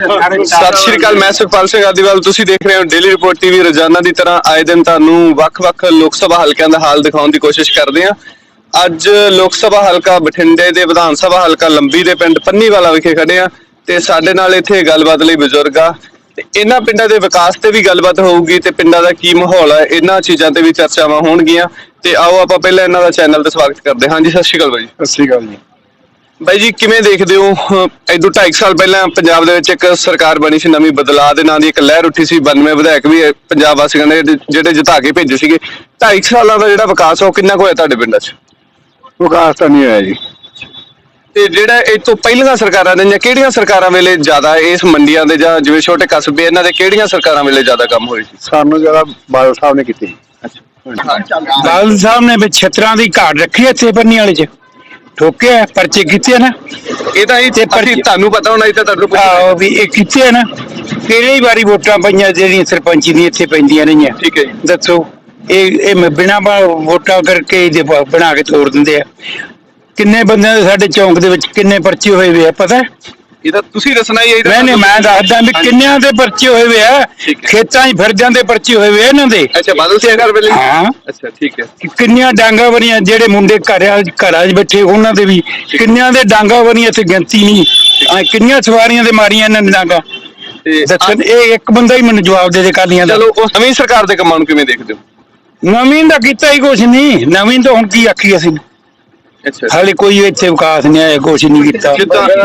ਸਤਿ ਸ਼੍ਰੀ ਅਕਾਲ ਮੈਂ ਸੁਖਪਾਲ ਸਿੰਘ ਆਦੀਵਾਲ, ਤੁਸੀਂ ਦੇਖ ਰਹੇ ਹੋ ਡੇਲੀ ਰਿਪੋਰਟ ਟੀਵੀ ਰੋਜ਼ਾਨਾ ਦੀ ਤਰ੍ਹਾਂ ਆਏ ਦਿਨ ਤੁਹਾਨੂੰ ਵੱਖ-ਵੱਖ ਲੋਕ ਸਭਾ ਹਲਕਿਆਂ ਦਾ ਹਾਲ ਦਿਖਾਉਣ ਦੀ ਕੋਸ਼ਿਸ਼ ਕਰਦੇ ਹਾਂ। ਅੱਜ ਲੋਕ ਸਭਾ ਹਲਕਾ ਬਠਿੰਡੇ ਦੇ, ਵਿਧਾਨ ਸਭਾ ਹਲਕਾ ਲੰਬੀ ਦੇ ਪਿੰਡ ਪੰਨੀਵਾਲਾ ਵਿਖੇ ਖੜੇ ਆ ਤੇ ਸਾਡੇ ਨਾਲ ਇੱਥੇ ਗੱਲਬਾਤ ਲਈ ਬਜ਼ੁਰਗ ਆ। ਤੇ ਇਹਨਾਂ ਪਿੰਡਾਂ ਦੇ ਵਿਕਾਸ ਤੇ ਵੀ ਗੱਲਬਾਤ ਹੋਊਗੀ ਤੇ ਪਿੰਡਾਂ ਦਾ ਕੀ ਮਾਹੌਲ ਹੈ ਇਹਨਾਂ ਚੀਜ਼ਾਂ ਤੇ ਵੀ ਚਰਚਾਵਾਂ ਹੋਣਗੀਆਂ। ਤੇ ਆਓ ਆਪਾਂ ਪਹਿਲਾਂ ਇਹਨਾਂ ਦਾ ਚੈਨਲ ਤੇ ਸਵਾਗਤ ਕਰਦੇ ਹਾਂ। ਹਾਂਜੀ, ਸਤਿ ਸ਼੍ਰੀ ਅਕਾਲ ਬਾਈ। ਸਤਿ ਸ਼੍ਰੀ ਅਕਾਲ ਜੀ। ਬਾਈ ਜੀ ਕਿਵੇਂ ਦੇਖਦੇ ਹੋ? ਇਦੋਂ 2.5 ਸਾਲ ਪਹਿਲਾਂ ਪੰਜਾਬ ਦੇ ਵਿੱਚ ਇੱਕ ਸਰਕਾਰ ਬਣੀ ਸੀ ਨਵੀਂ ਬਦਲਾਅ ਦੇ ਨਾਂ ਦੀ ਇੱਕ ਲਹਿਰ ਉੱਠੀ ਸੀ 92 ਵਿਧਾਇਕ ਵੀ ਪੰਜਾਬ ਵਾਸੀਆਂ ਨੇ ਜਿਹੜੇ- ਜਿਤਾ ਕੇ ਭੇਜੇ ਸੀਗੇ। 2.5 ਸਾਲਾਂ ਦਾ ਜਿਹੜਾ ਵਿਕਾਸ ਉਹ ਕਿੰਨਾ ਕੁ ਹੋਇਆ ਤੁਹਾਡੇ ਪਿੰਡਾਂ 'ਚ? ਵਿਕਾਸ ਤਾਂ ਨਹੀਂ ਹੋਇਆ ਜੀ। ਤੇ ਜਿਹੜਾ ਇਹ ਤੋਂ ਪਹਿਲੀਆਂ ਸਰਕਾਰਾਂ ਨੇ ਜਾਂ ਕਿਹੜੀਆਂ ਸਰਕਾਰਾਂ ਵੇਲੇ ਜ਼ਿਆਦਾ ਇਸ ਮੰਡੀਆਂ ਦੇ ਜਾਂ ਜਿਵੇਂ ਛੋਟੇ ਕਸਬੇ ਇਹਨਾਂ ਦੇ ਕਿਹੜੀਆਂ ਸਰਕਾਰਾਂ ਵੇਲੇ ਜ਼ਿਆਦਾ ਕੰਮ ਹੋਏ ਸੀ? ਸਾਨੂੰ ਜਿਹੜਾ ਬਾਦਲ ਸਾਹਿਬ ਨੇ ਕੀਤੀ। ਬਾਦਲ ਸਾਹਿਬ ਨੇ ਵਿੱਚ ਛਤਰਾਂ ਦੀ ਘਾਟ ਰੱਖੀ ਇੱਥੇ ਪੰਨੀ ਵਾਲੇ ਚ। ਠੋਕਿਆ ਪਰਚੇ ਕੀਤੇ ਨਾ? ਇਹ ਤਾਂ ਇਹ ਤੇ ਤੁਹਾਨੂੰ ਪਤਾ ਹੋਣਾ ਇਹ ਤਾਂ ਤੁਹਾਨੂੰ ਪੁੱਛਣਾ ਆਹੋ ਵੀ ਇਹ ਕੀਤੇ ਨਾ? ਕਿਹੜੀ ਵਾਰੀ ਵੋਟਾਂ ਪਈਆਂ ਜਿਹੜੀਆਂ ਸਰਪੰਚੀ ਦੀਆਂ ਇੱਥੇ ਪੈਂਦੀਆਂ ਰਹੀਆਂ? ਠੀਕ ਹੈ ਜੀ। ਦੱਸੋ। ਇਹ ਇਹ ਮ- ਬਿਨਾਂ ਬਾ- ਵੋਟਾਂ ਕਰਕੇ ਬ- ਬਣਾ ਕੇ ਤੋੜ ਦਿੰਦੇ ਆ। ਕਿੰਨੇ ਬੰਦਿਆਂ ਦੇ ਸਾਡੇ ਚੌਂਕ ਦੇ ਵਿੱਚ ਕਿੰਨੇ ਪਰਚੇ ਹੋਏ ਵੇ ਆ ਪਤਾ ਹੈ? ਇਹ ਤਾਂ ਤੁਸੀਂ ਦੱਸਣਾ ਹੀ ਹੈ ਮੈਂ ਨਹੀਂ ਮੈਂ ਦੱਸਦਾ ਵੀ। ਕਿੰਨਿਆਂ ਦੇ ਪਰਚੇ ਹੋਏ ਵੇ ਆ? ਠੀਕ ਹੈ। ਖੇਤਾਂ 'ਚ ਫਿਰਦਿਆਂ ਦੇ ਪਰਚੇ ਹੋਏ ਆ ਇਹਨਾਂ ਦੇ? ਅੱਛਾ ਬਾਦਲ ਸਰਕਾਰ ਵੇਲੇ? ਹਾਂ। ਅੱਛਾ ਠੀਕ ਹੈ। ਕਿ ਕਿੰਨੀਆਂ ਡਾਂਗਾ ਬਣੀਆਂ ਜਿਹੜੇ ਮੁੰਡੇ ਘਰਾਂ ਘਰਾਂ 'ਚ ਬੈਠੇ ਉਹਨਾਂ ਦੇ ਵੀ ਕਿੰਨਿਆਂ ਦੇ ਡਾਂਗਾ ਬਣੀਆਂ ਇੱਥੇ ਗਿਣਤੀ ਨਹੀਂ। ਆ ਕਿੰਨੀਆਂ ਸਵਾਰੀਆਂ ਦੇ ਮਾਰੀਆਂ ਇਹਨਾਂ ਨੇ ਡਾਂਗਾ? ਤੇ ਦੱਸਣ ਇਹ ਇੱਕ ਬੰਦਾ ਹੀ ਮੈਨੂੰ ਜਵਾਬ ਦੇ ਦੇ ਕਾਲੀਆਂ ਦਾ। ਚਲੋ ਉਸ ਨਵੀਂ ਸਰਕਾਰ ਦੇ ਕੰਮਾਂ ਨੂੰ ਕਿਵੇਂ ਦੇਖਦੇ ਹੋ? ਨਵੀਂ ਦਾ ਕੀਤਾ ਹੀ ਕੁਛ ਨਹੀਂ। ਨਵੀਂ ਤਾਂ ਹੁਣ ਕੀ ਆਖੀ ਅਸੀਂ? ਹਾਲੇ ਕੋਈ ਇੱਥੇ ਵਿਕਾਸ ਨਹੀਂ ਆਇਆ ਕੁਛ ਨਹੀਂ ਕੀਤਾ।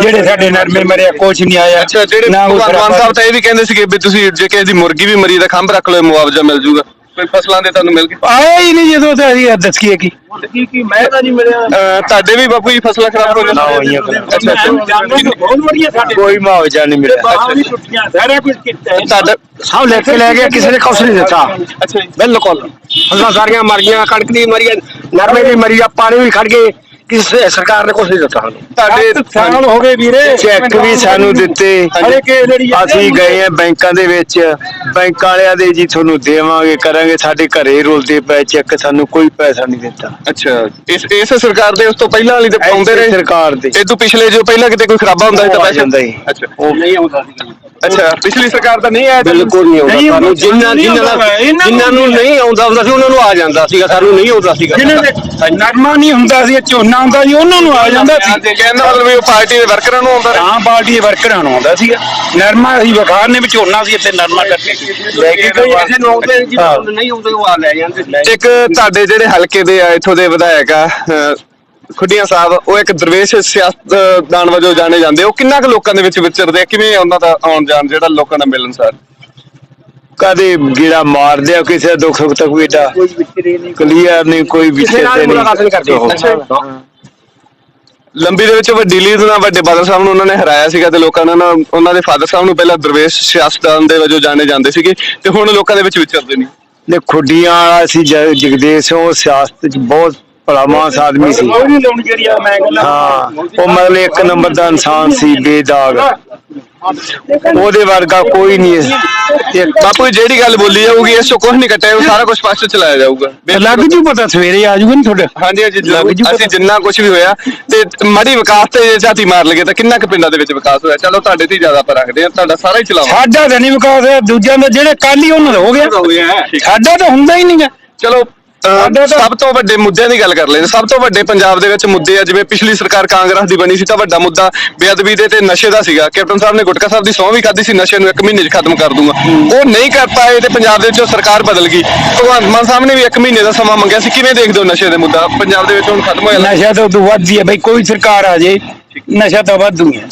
ਜਿਹੜੇ ਸਾਡੇ ਨਰਮੇ ਮਰਿਆ ਕੁਛ ਨਹੀਂ ਆਇਆ। ਅੱਛਾ ਜਿਹੜੇ ਭਗਵਾਨ ਸਾਹਿਬ ਤਾਂ ਇਹ ਵੀ ਕਹਿੰਦੇ ਸੀਗੇ ਵੀ ਤੁਸੀਂ ਜੇ ਕਿਸੇ ਦੀ ਮੁਰਗੀ ਵੀ ਮਰੀ ਦਾ ਖੰਭ ਰੱਖ ਲਓ ਮੁਆਵਜ਼ਾ ਮਿਲ ਜੂਗਾ। ਕੋਈ ਫਸਲਾਂ ਦੇ ਤੁਹਾਨੂੰ ਮਿਲ ਗਏ ਆਇਆ ਹੀ ਨਹੀਂ ਜਦੋਂ ਤਾਂ ਅਸੀਂ ਦੱਸੀਏ ਕੀ ਕੀ ਕੀ। ਮੈਂ ਤਾਂ ਨਹੀਂ ਮਿਲਿਆ ਤੁਹਾਡੇ ਵੀ ਬਾਪੂ ਜੀ ਫਸਲਾਂ ਖਰਾਬ ਹੋ ਗਈਆਂ ਨਾ ਹੋਈਆਂ। ਅੱਛਾ ਬਹੁਤ ਵਧੀਆ ਸਾਡੇ ਕੋਈ ਮੁਆਵਜ਼ਾ ਨਹੀਂ ਮਿਲਿਆ। ਬਾਹਾਂ ਵੀ ਟੁੱਟੀਆਂ ਸਾਰਾ ਕੁਝ ਕੀਤਾ ਤੁਹਾਡਾ ਸਭ ਲੈ ਕੇ ਲੈ ਗਿਆ ਕਿਸੇ ਨੇ ਕੁਛ ਨਹੀਂ ਦਿੱਤਾ। ਅੱਛਾ ਜੀ। ਬਿਲਕੁਲ। ਫਸਲਾਂ ਸਾਰੀਆਂ ਮਰ ਗਈਆਂ ਕਣਕ ਦੀ ਮਰੀ ਨਰਮੇ ਦੀ ਮਰੀ ਆ ਪਾਣੀ ਵੀ ਖੜ ਗਏ। ਕਿਸੇ ਸਰਕਾਰ ਨੇ ਕੁਛ ਨਹੀਂ ਦਿੱਤਾ ਸਾਨੂੰ? ਤੁਹਾਡੇ ਸਾਲ ਹੋ ਗਏ ਵੀਰੇ। ਚੈੱਕ ਵੀ ਸਾਨੂੰ ਦਿੱਤੇ। ਹਲੇ ਕੇ ਜਿਹੜੀ ਅਸੀਂ ਗਏ ਆ ਬੈਂਕਾਂ ਦੇ ਵਿੱਚ। ਬੈਂਕ ਵਾਲਿਆਂ ਦੇ ਜੀ ਤੁਹਾਨੂੰ ਦੇਵਾਂਗੇ ਕਰਾਂਗੇ। ਸਾਡੇ ਘਰੇ ਰੁਲਦੇ ਪਏ ਚੈੱਕ ਸਾਨੂੰ ਕੋਈ ਪੈਸਾ ਨਹੀਂ ਦਿੱਤਾ। ਅੱਛਾ। ਇਸ ਇਸ ਸਰਕਾਰ ਦੇ ਉਸ ਤੋਂ ਪਹਿਲਾਂ ਵਾਲੀ ਤੇ ਪਾਉਂਦੇ ਰਹੇ? ਸਰਕਾਰ ਦੇ। ਇਹ ਤੋਂ ਪਿਛਲੇ ਜੋ ਪਹਿਲਾਂ ਕਿਤੇ ਕੋਈ ਖਰਾਬਾ ਹੁੰਦਾ ਸੀ ਤਾਂ ਉਹ ਆ ਪੈਸੇ? ਜਾਂਦਾ ਸੀ। ਅੱਛਾ। ਉਹ ਨਹੀਂ ਆਉਂਦਾ ਸੀ। ਅੱਛਾ ਪਿਛਲੀ ਸਰਕਾਰ ਤਾਂ ਨਹੀਂ ਆਇਆ? ਬਿਲਕੁਲ ਨਹੀਂ ਆਉਂਦਾ। ਨਹੀਂ ਸਾਨੂੰ ਆਉਂਦਾ, ਜਿੰਨਾ ਨਹੀਂ ਜਿੰਨਾ ਆਉਂਦਾ, ਇਹਨਾਂ ਨੂੰ ਜਿੰਨਾਂ ਨੂੰ ਨਹੀਂ ਆਉਂਦਾ ਹੁੰਦਾ ਸੀ ਉਹਨਾਂ ਨੂੰ ਆ ਜਾਂਦਾ ਸੀਗਾ। ਸਾਨੂੰ ਨਹੀਂ ਆਉਂਦਾ ਸੀਗਾ। ਜਿਹਨਾਂ ਦੇ ਨਰਮਾ ਨਹੀਂ ਹੁੰਦਾ ਸੀ ਝੋਨਾ ਹੁੰਦਾ ਸੀ ਉਹਨਾਂ ਨੂੰ ਆ ਜਾਂਦਾ ਸੀ ਤੇ ਕਹਿੰਦਾ ਮਤਲਬ ਵੀ ਉਹ ਪਾਰਟੀ ਦੇ ਵਰਕਰਾਂ ਨੂੰ ਆਉਂਦਾ ਰਿਹਾ। ਆਮ ਪਾਰਟੀ ਦੇ ਵਰਕਰਾਂ ਨੂੰ ਆਉਂਦਾ ਸੀਗਾ। ਨਰਮਾ ਅਸੀਂ ਵਿਖਾਰ ਨੇ ਵਿੱਚ ਝੋਨਾ ਸੀ ਇੱਥੇ ਨਰਮਾ ਕਰਕੇ ਲੈ ਕੇ ਗਏ ਕਿਸੇ ਨੂੰ ਆਉਂਦੇ ਹਾਂ। ਨੂੰ ਨਹੀਂ ਆਉਂਦੇ ਉਹ ਆ ਲੈ ਜਾਂਦੇ। ਇੱਕ ਤੁਹਾਡੇ ਜਿਹੜੇ ਹਲਕੇ ਦੇ ਆ ਇਥੋਂ ਦੇ ਵਿਧਾਇਕ ਆ ਖੁੱਡੀਆਂ ਸਾਹਿਬ ਉਹ ਇੱਕ ਦਰਵੇਸ਼ ਸਿਆਸਤਦਾਨ ਵਜੋਂ ਜਾਣੇ ਜਾਂਦੇ ਉਹ ਕਿੰਨਾ ਕੁ ਲੋਕਾਂ ਦੇ ਵਿੱਚ ਵਿਚਰਦੇ ਆ? ਕਿਵੇਂ ਉਹਨਾਂ ਦਾ ਆਉਣ ਜਾਣ ਜਿਹੜਾ ਲੋਕਾਂ ਨਾਲ ਮਿਲਣਸਾਰ ਕਦੇ ਗੀੜਾ ਮਾਰਦੇ ਆ ਕਿਸੇ ਦਾ ਦੁੱਖ ਸੁੱਖ ਤੱਕ ਬੇਟਾ ਕਲੀਅਰ ਨਹੀਂ। ਕੋਈ ਤੇ ਨਹੀਂ। ਲੰਬੀ ਦੇ ਵਿੱਚ ਵੱਡੀ ਲੀਡ ਨਾਲ ਵੱਡੇ ਬਾਦਲ ਸਾਹਿਬ ਨੂੰ ਉਹਨਾਂ ਨੇ ਹਰਾਇਆ ਸੀਗਾ ਤੇ ਲੋਕਾਂ ਨੇ ਉਹਨਾਂ ਉਹਨਾਂ ਦੇ ਫਾਦਰ ਸਾਹਿਬ ਨੂੰ ਪਹਿਲਾਂ ਦਰਵੇਸ਼ ਸਿਆਸਤਦਾਨ ਦੇ ਵਜੋਂ ਜਾਣੇ ਜਾਂਦੇ ਸੀਗੇ ਤੇ ਹੁਣ ਲੋਕਾਂ ਦੇ ਵਿੱਚ ਵਿਚਰਦੇ ਨਹੀਂ ਨੇ ਖੁੱਡੀਆਂ ਵਾਲਾ ਸੀ ਜ- ਜਗਦੇਸ਼ ਸਿੰਘ ਉਹ ਸਿਆਸਤ ਚ ਬਹੁਤ ਭਲਾ ਮਾਨਸ ਆਦਮੀ ਸੀ। ਹਾਂ। ਉਹ ਮਤਲਬ ਇੱਕ ਨੰਬਰ ਦਾ ਇਨਸਾਨ ਸੀ ਬੇਦਾਗ। ਉਹਦੇ ਵਰਗਾ ਕੋਈ ਨਹੀਂ ਇਸ ਬਾਪੂ ਜੀ, ਜਿਹੜੀ ਗੱਲ ਬੋਲੀ ਜਾਊਗੀ ਇਸ ਚੋਂ ਕੁਝ ਨਹੀਂ ਕੱਟਿਆ ਉਹ ਸਾਰਾ ਕੁਝ ਪਾਸੇ ਚਲਾਇਆ ਜਾਊਗਾ। ਲੱਗ ਜੂ ਪਤਾ ਸਵੇਰੇ ਆ ਜੂਗਾ ਨਹੀਂ ਤੁਹਾਡਾ? ਹਾਂਜੀ ਹਾਂਜੀ ਲੱਗ। ਜੂ ਪਤਾ। ਅਸੀਂ ਜਿੰਨਾ ਕੁਝ ਵੀ ਹੋਇਆ ਤੇ ਮਾੜੀ ਵਿਕਾਸ ਤੇ ਜੇ ਝਾਤੀ ਮਾਰ ਲਗੇ ਤਾਂ ਕਿੰਨਾ ਕੁ ਪਿੰਡਾਂ ਦੇ ਵਿੱਚ ਵਿਕਾਸ ਹੋਇਆ? ਚਲੋ ਤੁਹਾਡੇ ਤੇ ਹੀ ਜ਼ਿਆਦਾ ਆਪਾਂ ਰੱਖਦੇ ਆ ਤੁਹਾਡਾ ਸਾਰਾ ਹੀ ਚਲਾਵਾ ਸਾਡਾ ਤਾਂ ਨਹੀਂ ਵਿਕਾਸ ਹੋਇਆ ਦੂਜਿਆਂ ਦਾ ਜਿਹੜੇ ਕੱਲ ਹੀ ਉਹਨਾਂ ਦਾ ਹੋ ਗਿਆ। ਸਾਡਾ ਤਾਂ ਹੁੰਦਾ ਹੀ ਨਹੀਂਗਾ ਚਲੋ ਅਹ, ਸਭ ਤੋਂ ਵੱਡੇ ਮੁੱਦਿਆਂ ਦੀ ਗੱਲ ਕਰ ਲੈਂਦੇ। ਸਭ ਤੋਂ ਵੱਡੇ ਪੰਜਾਬ ਦੇ ਵਿੱਚ ਮੁੱਦੇ ਆ ਜਿਵੇਂ ਪਿਛਲੀ ਸਰਕਾਰ ਕਾਂਗਰਸ ਦੀ ਬਣੀ ਸੀ ਤਾਂ ਵੱਡਾ ਮੁੱਦਾ ਬੇਅਦਬੀ ਦੇ ਤੇ ਨਸ਼ੇ ਦਾ ਸੀਗਾ। ਕੈਪਟਨ ਸਾਹਿਬ ਨੇ ਗੁਟਕਾ ਸਾਹਿਬ ਦੀ ਸਹੁੰ ਵੀ ਖਾਧੀ ਸੀ ਨਸ਼ੇ ਨੂੰ ਇੱਕ ਮਹੀਨੇ 'ਚ ਖਤਮ ਕਰ ਦੂੰਗਾ। ਉਹ ਨਹੀਂ ਕਰ ਪਾਏ ਤੇ ਪੰਜਾਬ ਦੇ ਵਿੱਚੋਂ ਸਰਕਾਰ ਬਦਲ ਗਈ। ਭਗਵੰਤ ਮਾਨ ਸਾਹਿਬ ਨੇ ਵੀ ਇੱਕ ਮਹੀਨੇ ਦਾ ਸਮਾਂ ਮੰਗਿਆ ਸੀ। ਕਿਵੇਂ ਦੇਖਦੇ ਹੋ ਨਸ਼ੇ ਦੇ ਮੁੱਦਾ? ਪੰਜਾਬ ਦੇ ਵਿੱਚ ਹੁਣ ਖਤਮ ਹੋਇਆ। ਨਸ਼ਾ ਤਾਂ ਉਦੋਂ ਵੱਧ ਹੀ ਬਈ ਕੋਈ ਸਰਕਾਰ ਆ ਜੇ ਨਸ਼ਾ ਤਾਂ ਵਾਧੂ ਹੈ।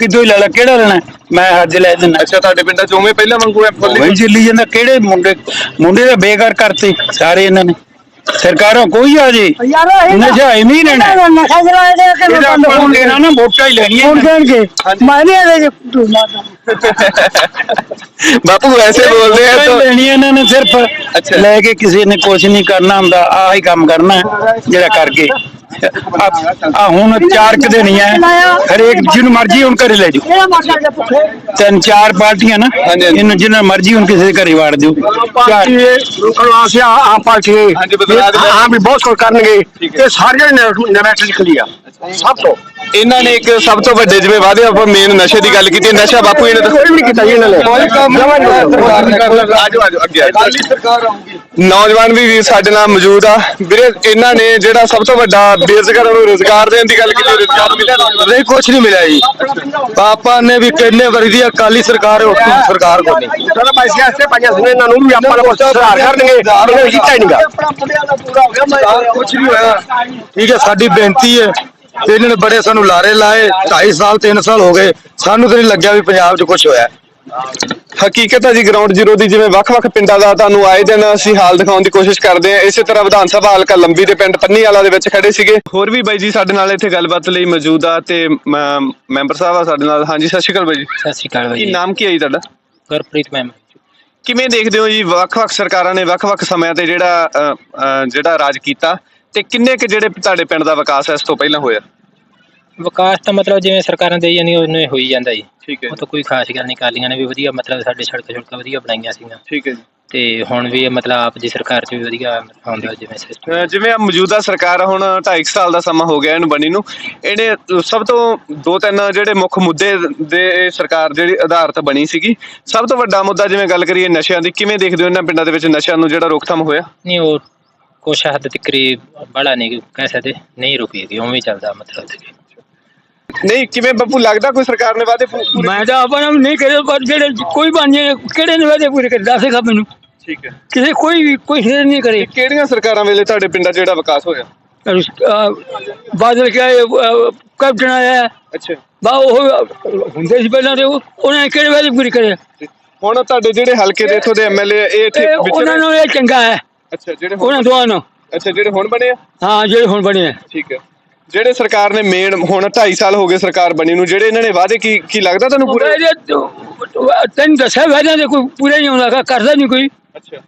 ਕਿਦੋਂ ਲੈ ਲੈ ਕਿਹੜਾ ਲੈਣਾ? ਮੈਂ ਅੱਜ ਲੈ ਦਿੰਦਾ। ਅੱਛਾ ਤੁਹਾਡੇ ਪਿੰਡਾਂ 'ਚ ਉਵੇਂ ਪਹਿਲਾਂ ਵਾਂਗੂ ਐ ਫੁੱਲੀ ਵਹੀ ਚੱਲੀ ਜਾਂਦਾ ਕਿਹੜੇ ਮੁੰਡੇ ਮੁੰਡੇ ਤਾਂ ਬੇਕਾਰ ਕਰਤੇ ਸਾਰੇ ਇਹਨਾਂ ਨੇ। ਸਰਕਾਰਾਂ ਕੋਈ ਆ ਜੇ ਨਸ਼ਾ ਐਵੇਂ ਹੀ ਰਹਿਣਾ ਨਸ਼ਾ ਜਲਾਏ ਦੇ ਕੇ ਇਹਦਾ ਆਪਾਂ ਨੂੰ ਦੇਣਾ ਨਾ ਵੋਟਾਂ ਹੀ ਲੈਣੀਆਂ ਹੁਣ ਦੇਣਗੇ। ਮੈਂ ਨਹੀਂ ਇਹਦੇ ਚ ਤੂੰ ਮਾਰਦਾ ਬਾਪੂ ਵੈਸੇ ਬੋਲਦੇ ਆ ਵੋਟਾਂ ਹੀ ਤਾਂ ਲੈਣੀਆਂ ਇਹਨਾਂ ਨੇ ਸਿਰਫ। ਲੈ ਕੇ ਕਿਸੇ ਨੇ ਕੁਝ ਨਹੀਂ ਕਰਨਾ ਹੁੰਦਾ ਆਹ ਹੀ ਕੰਮ ਕਰਨਾ ਹੈ, ਜਿਹੜਾ ਕਰਕੇ ਆ ਹੁਣ ਚਾਰ ਕੁ ਦਿਨ ਹੀ ਹਰੇਕ ਜਿਹਨੂੰ ਮਰਜ਼ੀ ਹੁਣ ਘਰੇ ਲੈ ਜਾਓ। ਤਿੰਨ ਚਾਰ ਪਾਰਟੀਆਂ ਨਾ। ਇਹਨੂੰ ਜਿੰਨਾ ਮਰਜ਼ੀ ਹੁਣ ਕਿਸੇ ਦੇ ਘਰੇ ਵਾੜ ਦਿਓ। ਆਮ ਪਾਰਟੀ ਹਾਂ ਵੀ ਬਹੁਤ ਕੁਝ ਕਰਨਗੇ। ਇਹ ਸਾਰੀਆਂ ਸਭ ਤੋਂ। ਇਹਨਾਂ ਨੇ ਇੱਕ ਸਭ ਤੋਂ ਵੱਡੇ ਜਿਵੇਂ ਵਾਅਦੇ ਆਪਾਂ ਮੇਨ ਨਸ਼ੇ ਦੀ ਗੱਲ ਕੀਤੀ। ਨਸ਼ਾ ਬਾਪੂ ਇਹਨੇ ਤਾਂ ਕੋਈ ਵੀ ਨਹੀਂ ਕੀਤਾ ਜੀ ਇਹਨਾਂ ਨੇ। ਕੋਈ ਕੰਮ ਸਰਕਾਰ ਨੇ ਆਜੋ ਆਜੋ ਅੱਗੇ ਆਜੋ। ਸਰਕਾਰ ਆਉਂਗੀ ਨੌਜਵਾਨ ਵੀ ਵੀਰ ਸਾਡੇ ਨਾਲ ਮੌਜੂਦ ਆ। ਵੀਰੇ ਇਹਨਾਂ ਨੇ ਜਿਹੜਾ ਸਭ ਤੋਂ ਵੱਡਾ ਬੇਰੁਜ਼ਗਾਰਾਂ ਨੂੰ ਰੋਜ਼ਗਾਰ ਦੇਣ ਦੀ ਗੱਲ ਕੀਤੀ ਰੋਜ਼ਗਾਰ ਮਿਲਿਆ ਨਹੀਂ ਕੁਝ ਨਹੀਂ ਮਿਲਿਆ ਜੀ। ਪਾਪਾ ਨੇ ਵੀ ਕਿੰਨੇ ਵਾਰੀ ਦੀ ਅਕਾਲੀ ਸਰਕਾਰ ਉਹ ਸਰਕਾਰ ਕੋਲ ਨਹੀਂ। ਚਲੋ ਪੈਸੇ ਆਸੇ ਪਾਈਆਂ ਸੀ ਇਹਨਾਂ ਨੂੰ ਵੀ ਆਪਾਂ ਨੂੰ ਸੁਧਾਰ ਕਰਨਗੇ। ਇਹਨਾਂ ਨੇ ਕੀਤਾ ਹੀ ਨਹੀਂਗਾ ਕੁਝ ਨਹੀਂ ਹੋਇਆ। ਠੀਕ ਹੈ ਸਾਡੀ ਬੇਨਤੀ ਹੈ ਤੇ ਇਹਨਾਂ ਨੇ ਬੜੇ ਸਾਨੂੰ ਲਾਰੇ ਲਾਏ 2.5 ਸਾਲ 3 ਸਾਲ ਹੋ ਗਏ। ਸਾਨੂੰ ਤਾਂ ਨਹੀਂ ਲੱਗਿਆ ਵੀ ਪੰਜਾਬ 'ਚ ਕੁਝ ਹੋਇਆ। ਹਕੀਕਤ ਹੈ ਜੀ ਗਰਾਊਂਡ ਜ਼ੀਰੋ ਦੀ ਜਿਵੇਂ ਵੱਖ-ਵੱਖ ਪਿੰਡਾਂ ਦਾ ਤੁਹਾਨੂੰ ਆਏ ਦਿਨ ਅਸੀਂ ਹਾਲ ਦਿਖਾਉਣ ਦੀ ਕੋਸ਼ਿਸ਼ ਕਰਦੇ ਹਾਂ। ਇਸੇ ਤਰ੍ਹਾਂ ਵਿਧਾਨ ਸਭਾ ਹਲਕਾ ਲੰਬੀ ਦੇ ਪਿੰਡ ਪੰਨੀ ਵਾਲਾ ਦੇ ਵਿੱਚ ਖੜੇ ਸੀਗੇ। ਹੋਰ ਵੀ ਬਾਈ ਜੀ ਸਾਡੇ ਨਾਲ ਇੱਥੇ ਗੱਲਬਾਤ ਲਈ ਮੌਜੂਦ ਆ ਤੇ ਮ- ਮੈਂਬਰ ਸਾਹਿਬ ਆ ਸਾਡੇ ਨਾਲ। ਹਾਂਜੀ ਸਤਿ ਸ਼੍ਰੀ ਅਕਾਲ ਬਾਈ ਜੀ। ਸਤਿ ਸ਼੍ਰੀ ਅਕਾਲ ਬਾਈ ਕੀ ਨਾਮ ਕੀ ਹੈ ਜੀ ਤੁਹਾਡਾ? ਗੁਰਪ੍ਰੀਤ ਮੈਮ। ਕਿਵੇਂ ਦੇਖਦੇ ਹੋ ਜੀ ਵੱਖ-ਵੱਖ ਸਰਕਾਰਾਂ ਨੇ ਵੱਖ-ਵੱਖ ਸਮਿਆਂ ਤੇ ਜਿਹੜਾ ਅ, ਅ, ਜਿਹੜਾ ਰਾਜ ਕੀਤਾ ਤੇ ਕਿੰਨੇ ਕੁ ਜਿਹੜੇ ਤੁਹਾਡੇ ਪਿੰਡ ਦਾ ਵਿਕਾਸ ਹੈ ਇਸ ਤੋਂ ਪਹਿਲਾਂ ਹੋਇਆ? ਵਿਕਾਸ ਤਾਂ ਮਤਲਬ ਜਿਵੇਂ ਸਰਕਾਰਾਂ ਦੇਈ ਜਾਂਦੀਆਂ ਉਹਨੇ ਹੋਈ ਜਾਂਦਾ ਜੀ। ਠੀਕ ਹੈ ਉਹ ਤਾਂ ਕੋਈ ਖਾਸ ਗੱਲ ਨਹੀਂ ਕਾਲੀਆਂ ਨੇ ਵੀ ਵਧੀਆ ਮਤਲਬ ਸਾਡੇ ਸੜਕ ਸੜਕਾਂ ਵਧੀਆ ਬਣਾਈਆਂ ਸੀਗੀਆਂ। ਠੀਕ ਹੈ ਜੀ। ਤੇ ਹੁਣ ਵੀ ਇਹ ਮਤਲਬ ਆਪ ਦੀ ਸਰਕਾਰ 'ਚ ਵੀ ਵਧੀਆ ਆਉਂਦਾ ਜਿਵੇਂ ਸਿਸਟਮ ਅਹ ਜਿਵੇਂ ਆ ਮੌਜੂਦਾ ਸਰਕਾਰ ਹੁਣ 2.5 ਸਾਲ ਦਾ ਸਮਾਂ ਹੋ ਗਿਆ ਇਹਨੂੰ ਬਣੀ ਨੂੰ। ਇਹਨੇ ਸਭ ਤੋਂ ਦੋ ਤਿੰਨ ਜਿਹੜੇ ਮੁੱਖ ਮੁੱਦੇ ਦੇ ਇਹ ਸਰਕਾਰ ਜਿਹੜੀ ਆਧਾਰਿਤ ਬਣੀ ਸੀਗੀ ਸਭ ਤੋਂ ਵੱਡਾ ਮੁੱਦਾ ਜਿਵੇਂ ਗੱਲ ਕਰੀਏ ਨਸ਼ਿਆਂ ਦੀ ਕਿਵੇਂ ਦੇਖਦੇ ਹੋ ਇਹਨਾਂ ਪਿੰਡਾਂ ਦੇ ਵਿੱਚ ਨਸ਼ਿਆਂ ਨੂੰ ਜਿਹੜਾ ਰੋਕਥਾਮ ਹੋਇਆ? ਨਹੀਂ ਉਹ ਕੁਛ ਹੱਦ ਤੱਕ ਬੜਾ ਨਹੀਂ ਕਹਿ ਸਕਦੇ ਨਹੀਂ ਰੁਕੀ ਗਈ ਉਵੇਂ ਹੀ ਚੱਲਦਾ ਮਤਲਬ ਤੇ ਨਹੀਂ ਕਿਵੇਂ ਬੱਬੂ ਲੱਗਦਾ ਕੋਈ ਸਰਕਾਰ ਨੇ ਵਾਅਦੇ ਪੂ- ਪੂਰੇ ਮੈਂ ਤਾਂ ਆਪਣਾ ਨਹੀਂ ਕਰੇ ਪਰ ਜਿਹੜੇ ਕੋਈ ਬਾਣੇ ਕਿਹੜੇ ਨੇ ਵਾਦੇ ਪੂਰੇ ਕਰ? ਦੱਸੇਗਾ ਮੈਨੂੰ। ਠੀਕ ਹੈ। ਕਿਸੇ ਕੋਈ ਵੀ ਕੋਈ ਸ਼ੇਰ ਨਹੀਂ ਕਰੇ। ਕਿਹੜੀਆਂ ਸਰਕਾਰਾਂ ਵੇਲੇ ਤੁਹਾਡੇ ਪਿੰਡਾਂ 'ਚ ਜਿਹੜਾ ਵਿਕਾਸ ਹੋਇਆ? ਅਹ ਬਾਦਲ ਕਿਹਾ ਕੈਪਟਨ ਆਇਆ ਅੱਛਾ। ਬਾ ਉਹ ਹੁੰਦੇ ਸੀ ਪਹਿਲਾਂ ਤੇ ਉਹ- ਉਹਨਾਂ ਨੇ ਕਿਹੜੇ ਵਾਦੇ ਪੂਰੇ ਕਰੇ? ਹੁਣ ਤੁਹਾਡੇ ਜਿਹੜੇ ਹਲਕੇ ਦੇ ਇੱਥੋਂ ਦੇ ਐਮਐਲਏ ਇਹ ਇੱਥੇ ਇਹ ਉਹਨਾਂ ਨੂੰ ਇਹ ਚੰਗਾ ਹੈ। ਅੱਛਾ ਜਿਹੜੇ ਹੁਣ ਉਹਨਾਂ ਦੋਵਾਂ ਨੂੰ ਅੱਛਾ ਜਿਹੜੇ ਹੁਣ ਬਣੇ ਆ? ਹਾਂ ਜਿਹੜੇ ਹੁਣ ਬਣੇ ਆ। ਠੀਕ ਹੈ। ਜਿਹੜੇ ਸਰਕਾਰ ਨੇ ਮੇਨ ਹੁਣ 2.5 ਸਾਲ ਹੋ ਗਏ ਸਰਕਾਰ ਬਣੀ ਨੂੰ ਜਿਹੜੇ ਇਹਨਾਂ ਨੇ ਵਾਅਦੇ ਕੀ ਕੀ ਲੱਗਦਾ ਤੁਹਾਨੂੰ ਪੂਰੇ? ਤੈਨੂੰ ਦੱਸਿਆ ਵਾਦਿਆਂ ਦੇ ਕੋਈ ਪੂਰੇ ਨਹੀਂ ਹੁੰਦਾ ਕਰਦਾ ਨਹੀਂ ਕੋਈ। ਅੱਛਾ।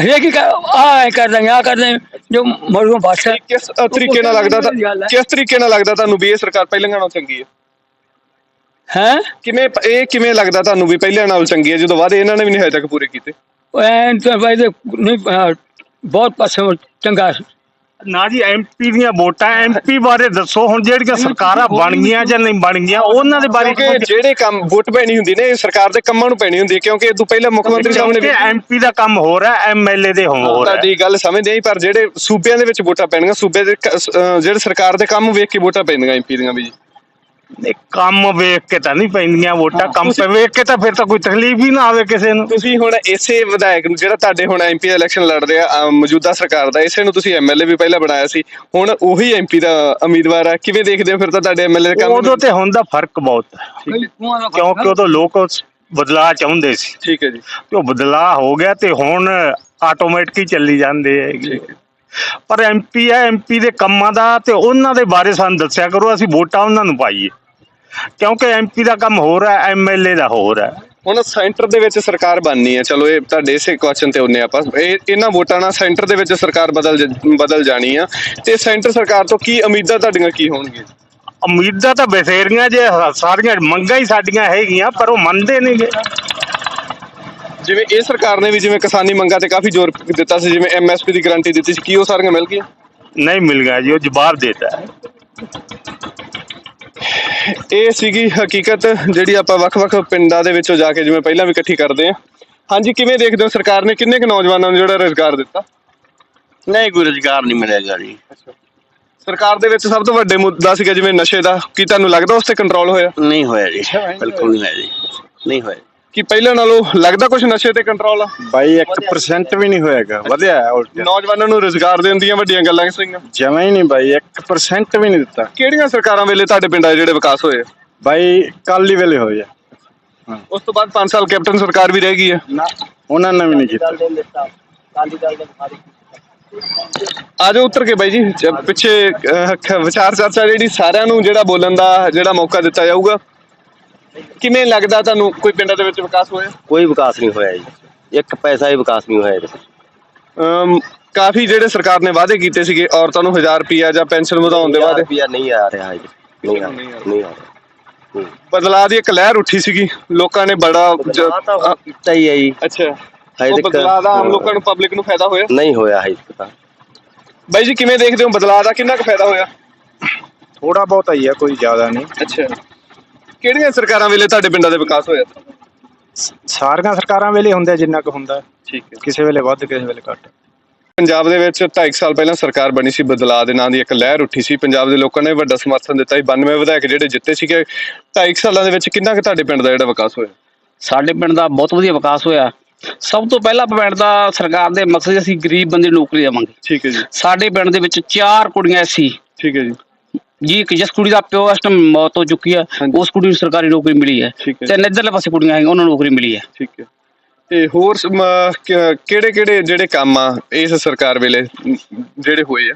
ਹਰੇਕ ਹੀ ਆ ਕਰ ਦਾਂਗੇ ਆ ਕਰ ਦਾਂਗੇ ਜੋ ਮਰੂਗਾ ਬਾਦਸ਼ਾਹ ਕਿਸ ਤਰੀਕੇ ਨਾਲ ਲੱਗਦਾ ਕਿਸ ਤਰੀਕੇ ਨਾਲ ਲੱਗਦਾ ਤੁਹਾਨੂੰ ਵੀ ਇਹ ਸਰਕਾਰ ਪਹਿਲਾਂ ਨਾਲੋਂ ਚੰਗੀ ਹੈ? ਹੈ? ਕਿਵੇਂ ਇਹ ਕਿਵੇਂ ਲੱਗਦਾ ਤੁਹਾਨੂੰ ਵੀ ਪਹਿਲਾਂ ਨਾਲੋਂ ਚੰਗੀ ਹੈ ਜਦੋਂ ਵਾਅਦੇ ਇਹਨਾਂ ਨੇ ਵੀ ਨਹੀਂ ਹਜੇ ਤੱਕ ਪੂਰੇ ਕੀਤੇ? ਐਨ ਤਾਂ ਬਾਈ ਦੇ ਨਹੀਂ ਬਹੁਤ ਪਾਸੇ ਚੰਗਾ। ਨਾ ਜੀ ਐਮਪੀ ਦੀਆਂ ਵੋਟਾਂ ਐਮਪੀ ਬਾਰੇ ਦੱਸੋ ਹੁਣ ਜਿਹੜੀਆਂ ਸਰਕਾਰਾਂ ਬਣ ਗਈਆਂ ਜਾਂ ਨਹੀਂ ਬਣ ਗਈਆਂ ਉਹਨਾਂ ਦੇ ਬਾਰੇ ਕਿਉਂਕਿ ਜਿਹੜੇ ਕੰਮ ਵੋਟ ਪੈਣੀ ਹੁੰਦੀ ਨੇ ਇਹ ਸਰਕਾਰ ਦੇ ਕੰਮਾਂ ਨੂੰ ਪੈਣੀ ਹੁੰਦੀ ਹੈ ਕਿਉਂਕਿ ਇਹ ਤੋਂ ਪਹਿਲਾਂ ਮੁੱਖ ਮੰਤਰੀ ਸਾਹਿਬ ਨੇ ਵੀ ਐਮਪੀ ਦਾ ਕੰਮ ਹੋ ਰਿਹਾ ਐਮਐਲਏ ਦੇ ਹੋ ਰਿਹਾ। ਤੁਹਾਡੀ ਗੱਲ ਸਮਝਦੇ ਆਂ ਪਰ ਜਿਹੜੇ ਸੂਬਿਆਂ ਦੇ ਵਿੱਚ ਵੋਟਾਂ ਪੈਣੀਆਂ ਸੂਬੇ ਦੇ ਜਿਹੜੇ ਸਰਕਾਰ ਦੇ ਕੰਮ ਵੇਖ ਕੇ ਵੋਟਾਂ ਪੈਣੀਆਂ ਐਮਪੀ ਦੀਆਂ ਵੀ ਜੀ। ਇਹ ਕੰਮ ਵੇਖ ਕੇ ਤਾਂ ਨਹੀਂ ਪੈਂਦੀਆਂ ਵੋਟਾਂ ਕੰਮ ਤੇ ਵੇਖ ਕੇ ਤਾਂ ਫਿਰ ਤਾਂ ਕੋਈ ਤਕਲੀਫ ਹੀ ਨਾ ਆਵੇ ਕਿਸੇ ਨੂੰ। ਤੁਸੀਂ ਹੁਣ ਇਸੇ ਵਿਧਾਇਕ ਨੂੰ ਜਿਹੜਾ ਤੁਹਾਡੇ ਹੁਣ ਐਮਪੀ ਇਲੈਕਸ਼ਨ ਲੜ ਰਿਹਾ ਅ, ਮੌਜੂਦਾ ਸਰਕਾਰ ਦਾ ਇਸੇ ਨੂੰ ਤੁਸੀਂ ਐਮਐਲਏ ਵੀ ਪਹਿਲਾਂ ਬਣਾਇਆ ਸੀ। ਹੁਣ ਉਹੀ ਐਮਪੀ ਦਾ ਉਮੀਦਵਾਰ ਆ। ਕਿਵੇਂ ਦੇਖਦੇ ਹੋ ਫਿਰ ਤਾਂ ਤੁਹਾਡੇ ਐਮਐਲਏ ਦੇ ਕੰਮ ਉਦੋਂ ਤੇ ਹੁੰਦਾ ਫ਼ਰਕ ਬਹੁਤ ਹੈ ਕਿਉਂਕਿ ਉਦੋਂ ਲੋਕ ਬਦਲਾਅ ਚਾਹੁੰਦੇ ਸੀ। ਠੀਕ ਹੈ ਜੀ। ਤੇ ਉਹ ਬਦਲਾਅ ਹੋ ਗਿਆ ਤੇ ਹੁਣ ਆਟੋਮੈਟਿਕ ਹੀ ਚੱਲੀ ਜਾਂਦੇ ਹੈਗੇ ਪਰ ਐਮਪੀ ਹੈ ਐਮਪੀ ਦੇ ਕੰਮਾਂ ਦਾ ਤੇ ਉਹਨਾਂ ਦੇ ਬਾਰੇ ਸਾਨੂੰ ਦੱਸਿਆ ਕਰੋ ਅਸੀਂ ਵੋਟਾਂ ਉਹਨਾਂ ਨੂੰ ਪਾਈਏ। ਕਿਉਂਕਿ ਐਮਪੀ ਦਾ ਕੰਮ ਹੋਰ ਹੈ ਐਮਐਲਏ ਦਾ ਹੋਰ ਹੈ। ਹੁਣ ਸੈਂਟਰ ਦੇ ਵਿੱਚ ਸਰਕਾਰ ਬਣਨੀ ਹੈ। ਚਲੋ ਇਹ ਤੁਹਾਡੇ ਇਸੇ ਕੁਐਸਚਨ ਤੇ ਉਹਨੇ ਆਪਾਂ। ਇਹ ਇਹਨਾਂ ਵੋਟਾਂ ਨਾਲ ਸੈਂਟਰ ਦੇ ਵਿੱਚ ਸਰਕਾਰ ਬਦਲ ਜ- ਬਦਲ ਜਾਣੀ ਆ। ਤੇ ਸੈਂਟਰ ਸਰਕਾਰ ਤੋਂ ਕੀ ਉਮੀਦਾਂ ਤੁਹਾਡੀਆਂ ਕੀ ਹੋਣਗੀਆਂ? ਉਮੀਦਾਂ ਤਾਂ ਬਥੇਰੀਆਂ ਜੇ ਹ- ਸਾਰੀਆਂ ਮੰਗਾਂ ਹੀ ਸਾਡੀਆਂ ਹੈਗੀਆਂ ਪਰ ਉਹ ਮੰਨਦੇ ਨਹੀਂਗੇ ਜਿਵੇਂ ਇਹ ਸਰਕਾਰ ਨੇ ਵੀ ਜਿਵੇਂ ਕਿਸਾਨੀ ਮੰਗਾਂ ਤੇ ਕਾਫੀ ਜ਼ੋਰ ਦਿੱਤਾ ਸੀ ਜਿਵੇਂ ਐਮਐਸਪੀ ਦੀ ਗਾਰੰਟੀ ਦਿੱਤੀ ਸੀ ਕੀ ਉਹ ਸਾਰੀਆਂ ਮਿਲ ਗਈਆਂ? ਨਹੀਂ ਮਿਲ ਗਿਆ ਜੀ ਉਹ ਜਵਾਬ ਦੇਤਾ ਹੈ। ਇਹ ਸੀਗੀ ਹਕੀਕਤ ਜਿਹੜੀ ਆਪਾਂ ਵੱਖ-ਵੱਖ ਪਿੰਡਾਂ ਦੇ ਵਿੱਚੋਂ ਜਾ ਕੇ ਜਿਵੇਂ ਪਹਿਲਾਂ ਵੀ ਇਕੱਠੀ ਕਰਦੇ ਆ ਹਾਂਜੀ ਕਿਵੇਂ ਦੇਖਦੇ ਹੋ ਸਰਕਾਰ ਨੇ? ਕਿੰਨੇ ਕੁ ਨੌਜਵਾਨਾਂ ਨੂੰ ਜਿਹੜਾ ਰੋਜ਼ਗਾਰ ਦਿੱਤਾ? ਨਹੀਂ ਕੋਈ ਰੁਜ਼ਗਾਰ ਨਹੀਂ ਮਿਲੇਗਾ ਜੀ। ਸਰਕਾਰ ਦੇ ਵਿੱਚ ਸਭ ਤੋਂ ਵੱਡੇ ਮੁੱਦਾ ਸੀਗਾ ਜਿਵੇਂ ਨਸ਼ੇ ਦਾ। ਕੀ ਤੁਹਾਨੂੰ ਲੱਗਦਾ ਉਸ ਤੇ ਕੰਟਰੋਲ ਹੋਇਆ? ਨਹੀਂ ਹੋਇਆ ਜੀ। ਬਿਲਕੁਲ ਨਹੀਂ ਹੋਇਆ ਜੀ। ਨਹੀਂ ਹੋਇਆ। ਕਿ ਪਹਿਲਾਂ ਨਾਲੋਂ ਲੱਗਦਾ ਕੁਝ ਨਸ਼ੇ ਤੇ ਕੰਟਰੋਲ ਆ? ਬਾਈ 1% ਵੀ ਨਹੀਂ ਹੋਏਗਾ। ਵਧਿਆ ਹੈ ਉਲਟ। ਨੌਜਵਾਨਾਂ ਨੂੰ ਰੋਜ਼ਗਾਰ ਦੇਣ ਦੀਆਂ ਵੱਡੀਆਂ ਗੱਲਾਂ ਸੀਗੀਆਂ ਜਮਾ ਹੀ ਨਹੀਂ ਬਾਈ 1% ਵੀ ਨਹੀਂ ਦਿੱਤਾ। ਕਿਹੜੀਆਂ ਸਰਕਾਰਾਂ ਵੇਲੇ ਤੁਹਾਡੇ ਪਿੰਡਾਂ ਜਿਹੜੇ ਵਿਕਾਸ ਹੋਏ ਆ? ਬਾਈ ਕਾਲੀ ਵੇਲੇ ਹੋਇਆ ਉਸ ਤੋਂ ਬਾਅਦ 5 ਸਾਲ ਕੈਪਟਨ ਸਰਕਾਰ ਵੀ ਰਹਿ ਗਈ ਹੈ ਉਹਨਾਂ ਨੇ ਵੀ ਨਹੀਂ ਕੀਤਾ। ਆਜੋ ਉੱਤਰ ਕੇ ਬਾਈ ਜੀ ਜ- ਪਿੱਛੇ ਅਹ, ਖ- ਵਿਚਾਰ ਚਰਚਾ ਜਿਹੜੀ ਸਾਰਿਆਂ ਨੂੰ ਜਿਹੜਾ ਬੋਲਣ ਦਾ ਜਿਹੜਾ ਮੌਕਾ ਦਿੱਤਾ ਜਾਊਗਾ। ਕਿਵੇਂ ਲੱਗਦਾ ਤੁਹਾਨੂੰ ਕੋਈ ਪਿੰਡਾਂ ਦੇ ਵਿੱਚ ਵਿਕਾਸ ਹੋਇਆ? ਕੋਈ ਵਿਕਾਸ ਨਹੀਂ ਹੋਇਆ ਜੀ। ਇੱਕ ਪੈਸਾ ਹੀ ਵਿਕਾਸ ਨਹੀਂ ਹੋਇਆ ਇਹਦੇ ਅਮ, ਕਾਫੀ ਜਿਹੜੇ ਸਰਕਾਰ ਨੇ ਵਾਅਦੇ ਕੀਤੇ ਸੀਗੇ ਔਰਤਾਂ ਨੂੰ 1000 ਰੁਪਿਆ ਜਾਂ ਪੈਨਸ਼ਨ ਵਧਾਉਣ ਦੇ ਵਾਅਦੇ? ਰੁਪਿਆ ਨਹੀਂ ਆ ਰਿਹਾ ਜੀ। ਨਹੀਂ ਆ ਨਹੀਂ ਆ ਰਿਹਾ। ਬਦਲਾਅ ਦੀ ਇੱਕ ਲਹਿਰ ਉੱਠੀ ਸੀਗੀ। ਲੋਕਾਂ ਨੇ ਬੜਾ ਜ- ਬਦਲਾਅ ਤਾਂ ਹੁਣ ਕੀਤਾ ਹੀ ਹੈ ਜੀ। ਅੱਛਾ। ਹਜੇ ਉਹ ਤੱਕ- ਬਦਲਾਅ ਦਾ ਆਮ ਲੋਕਾਂ ਨੂੰ ਪਬਲਿਕ ਨੂੰ ਫਾਇਦਾ ਹੋਇਆ? ਨਹੀਂ ਹੋਇਆ ਹੈ ਤਾਂ। ਬਾਈ ਜੀ ਕਿਵੇਂ ਦੇਖਦੇ ਹੋ ਬਦਲਾਅ ਦਾ? ਕਿੰਨਾ ਕੁ ਫਾਇਦਾ ਹੋਇਆ? ਥੋੜਾ ਬਹੁਤ ਹੀ ਆ ਕੋਈ ਜ਼ਿਆਦਾ ਨਹੀਂ। ਅੱਛਾ। ਕਿਹੜੀਆਂ ਸਰਕਾਰਾਂ ਵੇਲੇ ਤੁਹਾਡੇ ਪਿੰਡਾਂ ਦੇ ਵਿਕਾਸ ਹੋਇਆ? ਸਾਰੀਆਂ ਸਰਕਾਰਾਂ ਵੇਲੇ ਹੁੰਦਾ ਜਿੰਨਾ ਕੁ ਹੁੰਦਾ। ਠੀਕ ਹੈ। ਕਿਸੇ ਵੇਲੇ ਵੱਧ ਕਿਸੇ ਵੇਲੇ ਘੱਟ। ਪੰਜਾਬ ਦੇ ਵਿੱਚ 2.5 ਸਾਲ ਪਹਿਲਾਂ ਸਰਕਾਰ ਬਣੀ ਸੀ ਬਦਲਾਅ ਦੇ ਨਾਂ ਦੀ ਇੱਕ ਲਹਿਰ ਉੱਠੀ ਸੀ। ਪੰਜਾਬ ਦੇ ਲੋਕਾਂ ਨੇ ਵੱਡਾ ਸਮਰਥਨ ਦਿੱਤਾ ਸੀ। 92 ਵਿਧਾਇਕ ਜਿਹੜੇ ਜਿੱਤੇ ਸੀਗੇ 2.5 ਸਾਲਾਂ ਦੇ ਵਿੱਚ ਕਿੰਨਾ ਕੁ ਤੁਹਾਡੇ ਪਿੰਡ ਦਾ ਜਿਹੜਾ ਵਿਕਾਸ ਹੋਇਆ? ਸਾਡੇ ਪਿੰਡ ਦਾ ਬਹੁਤ ਵਧੀਆ ਵਿਕਾਸ ਹੋਇਆ। ਸਭ ਤੋਂ ਪਹਿਲਾਂ ਪਿੰਡ ਦਾ ਸਰਕਾਰ ਦੇ ਮਕਸਦ ਅਸੀਂ ਗਰੀਬ ਬੰਦੇ ਨੂੰ ਨੌਕਰੀ ਦੇਵਾਂਗੇ। ਠੀਕ ਹੈ ਜੀ। ਸਾਡੇ ਪਿੰਡ ਦੇ ਵਿੱਚ ਚਾਰ ਕੁੜੀਆਂ ਸੀ। ਠੀਕ ਹੈ ਜੀ। ਜੀ ਇੱਕ ਜਿਸ ਕੁੜੀ ਦਾ ਪਿਓ ਇਸ ਟਾਈਮ ਮੌਤ ਹੋ ਚੁੱਕੀ ਹੈ ਹਾਂਜੀ। ਉਸ ਕੁੜੀ ਨੂੰ ਸਰਕਾਰੀ ਨੌਕਰੀ ਮਿਲੀ ਹੈ ਠੀਕ ਹੈ। ਤੇ ਇੱਧਰਲੇ ਪਾਸੇ ਕੁੜੀਆਂ ਹੈਗੀਆਂ ਉਹਨਾਂ ਨੂੰ ਨੌਕਰੀ ਮਿਲੀ ਹੈ। ਠੀਕ ਹੈ। ਤੇ ਹੋਰ ਕਿਹੜੇ ਕਿਹੜੇ ਜਿਹੜੇ ਕੰਮ ਆ ਇਸ ਸਰਕਾਰ ਵੇਲੇ ਅਮ, ਜਿਹੜੇ ਹੋਏ ਆ?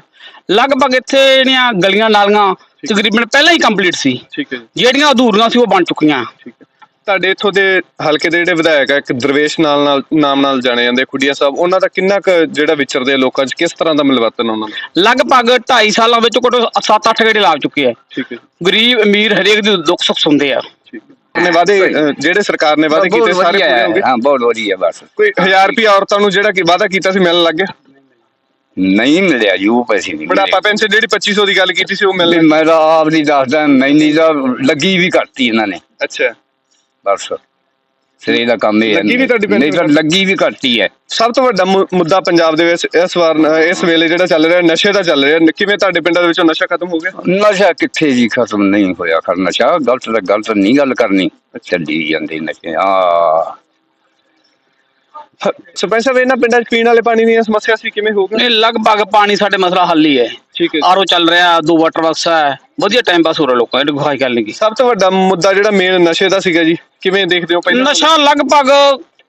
ਲਗਭਗ ਇੱਥੇ ਜਿਹੜੀਆਂ ਗਲੀਆਂ ਨਾਲੀਆਂ ਤਕਰੀਬਨ ਪਹਿਲਾਂ ਹੀ ਕੰਪਲੀਟ ਸੀ। ਠੀਕ ਹੈ ਜੀ। ਜਿਹੜੀਆਂ ਅਧੂਰੀਆਂ ਸੀ ਉਹ ਬਣ ਚੁੱਕੀਆਂ। ਠੀਕ ਹੈ। ਤੁਹਾਡੇ ਇੱਥੋਂ ਦੇ ਹਲਕੇ ਦੇ ਜਿਹੜੇ ਵਿਧਾਇਕ ਆ ਇੱਕ ਦਰਵੇਸ਼ ਨਾਲ ਨਾਲ ਨਾਮ ਨਾਲ ਜਾਣੇ ਜਾਂਦੇ ਖੁੱਡੀਆਂ ਸਾਹਿਬ ਉਹਨਾਂ ਦਾ ਕਿੰਨਾ ਕੁ ਜਿਹੜਾ ਵਿਚਰਦੇ ਆ ਲੋਕਾਂ 'ਚ ਕਿਸ ਤਰ੍ਹਾਂ ਦਾ ਮਿਲਵਰਤਨ ਉਹਨਾਂ ਦਾ? ਲਗਭਗ 2.5 ਸਾਲਾਂ ਵਿੱਚ ਕੋਟ 7-8 ਗੇੜੇ ਲਾ ਚੁੱਕੇ ਆ। ਠੀਕ ਹੈ ਗਰੀਬ ਅਮੀਰ ਹਰੇਕ ਦੇ ਦੁੱਖ ਸੁੱਖ ਸੁਣਦੇ ਆ। ਨੇ ਵਾਅਦੇ ਅ, ਜਿਹੜੇ ਸਰਕਾਰ ਨੇ ਵਾਅਦੇ ਕੀਤੇ ਸਾਰੇ ਪੂਰੇ ਹੋ। ਗਏ ਹਾਂ ਬਹੁਤ ਵਧੀਆ ਬਸ। ਕੋਈ 1000 ਰੁਪਿਆ ਔਰਤਾਂ ਨੂੰ ਜਿਹੜਾ ਕਿ ਵਾਅਦਾ ਕੀਤਾ ਸੀ ਮਿਲਣ ਲੱਗ ਗਿਆ? ਨਹੀਂ ਮਿਲਿਆ ਜੀ ਉਹ ਪੈਸੇ ਨਹੀਂ ਬੁਢਾਪਾ ਪੈਨਸ਼ਨ ਜਿਹੜੀ 2500 ਦੀ ਗੱਲ ਕੀਤੀ ਸੀ ਉਹ ਮਿਲ ਮੈਂ ਤਾਂ ਆਪ ਨਹੀਂ ਦੱਸਦਾ ਮੈਨੀ ਤਾਂ ਲੱਗੀ ਵੀ ਕਰਤੀ ਇਹਨਾਂ ਨੇ। ਅੱਛਾ। ਬਸ। ਸਿਰੇ ਦਾ ਕੰਮ ਇਹ ਹੈ। ਲੱਗੀ ਵੀ ਤੁਹਾਡੀ ਨਹੀਂ ਤਾਂ ਲੱਗੀ ਵੀ ਕਰਤੀ ਹੈ ਸਭ ਤੋਂ ਵੱਡਾ ਮੁ- ਮੁੱਦਾ ਪੰਜਾਬ ਦੇ ਵਿੱਚ ਇਸ ਵਾਰ ਨ- ਇਸ ਵੇਲੇ ਜਿਹੜਾ ਚੱਲ ਰਿਹਾ ਨਸ਼ੇ ਦਾ ਚੱਲ ਰਿਹਾ। ਕਿਵੇਂ ਤੁਹਾਡੇ ਪਿੰਡਾਂ ਦੇ ਵਿੱਚੋਂ ਨਸ਼ਾ ਖਤਮ ਹੋ ਗਿਆ? ਨਸ਼ਾ ਕਿੱਥੇ ਜੀ ਖਤਮ ਨਹੀਂ ਹੋਇਆ। ਖਰ ਨਸ਼ਾ ਗਲਤ ਤਾਂ ਗਲਤ ਨਹੀਂ ਗੱਲ ਕਰਨੀ। ਚੱਲੀ ਜਾਂਦੇ ਨਸ਼ੇ। ਆ ਸਰਪੰਚ ਸਾਹਿਬ ਇਹਨਾਂ ਪਿੰਡਾਂ 'ਚ ਪੀਣ ਵਾਲੇ ਪਾਣੀ ਦੀਆਂ ਸਮੱਸਿਆ ਸੀ ਕਿਵੇਂ ਹੋ ਗਿਆ ਨਹੀਂ ਲਗਭਗ ਪਾਣੀ ਸਾਡੇ ਮਸਲਾ ਹੱਲ ਹੀ ਹੈ। ਠੀਕ ਹੈ ਆਰੋ ਚੱਲ ਰਿਹਾ ਦੋ ਵਾਟਰ ਵਰਕਸ ਹੈ। ਵਧੀਆ ਟਾਈਮ ਪਾਸ ਹੋ ਰਿਹਾ ਲੋਕਾਂ ਦੀ ਕੋਈ ਗੱਲ ਨਹੀਂ ਸਭ ਤੋਂ ਵੱਡਾ ਮੁੱਦਾ ਜਿਹੜਾ ਮੇਨ ਨਸ਼ੇ ਦਾ ਸੀਗਾ ਜੀ ਕਿਵੇਂ ਦੇਖਦੇ ਹੋ ਪਹਿਲਾਂ? ਨਸ਼ਾ ਲਗਭਗ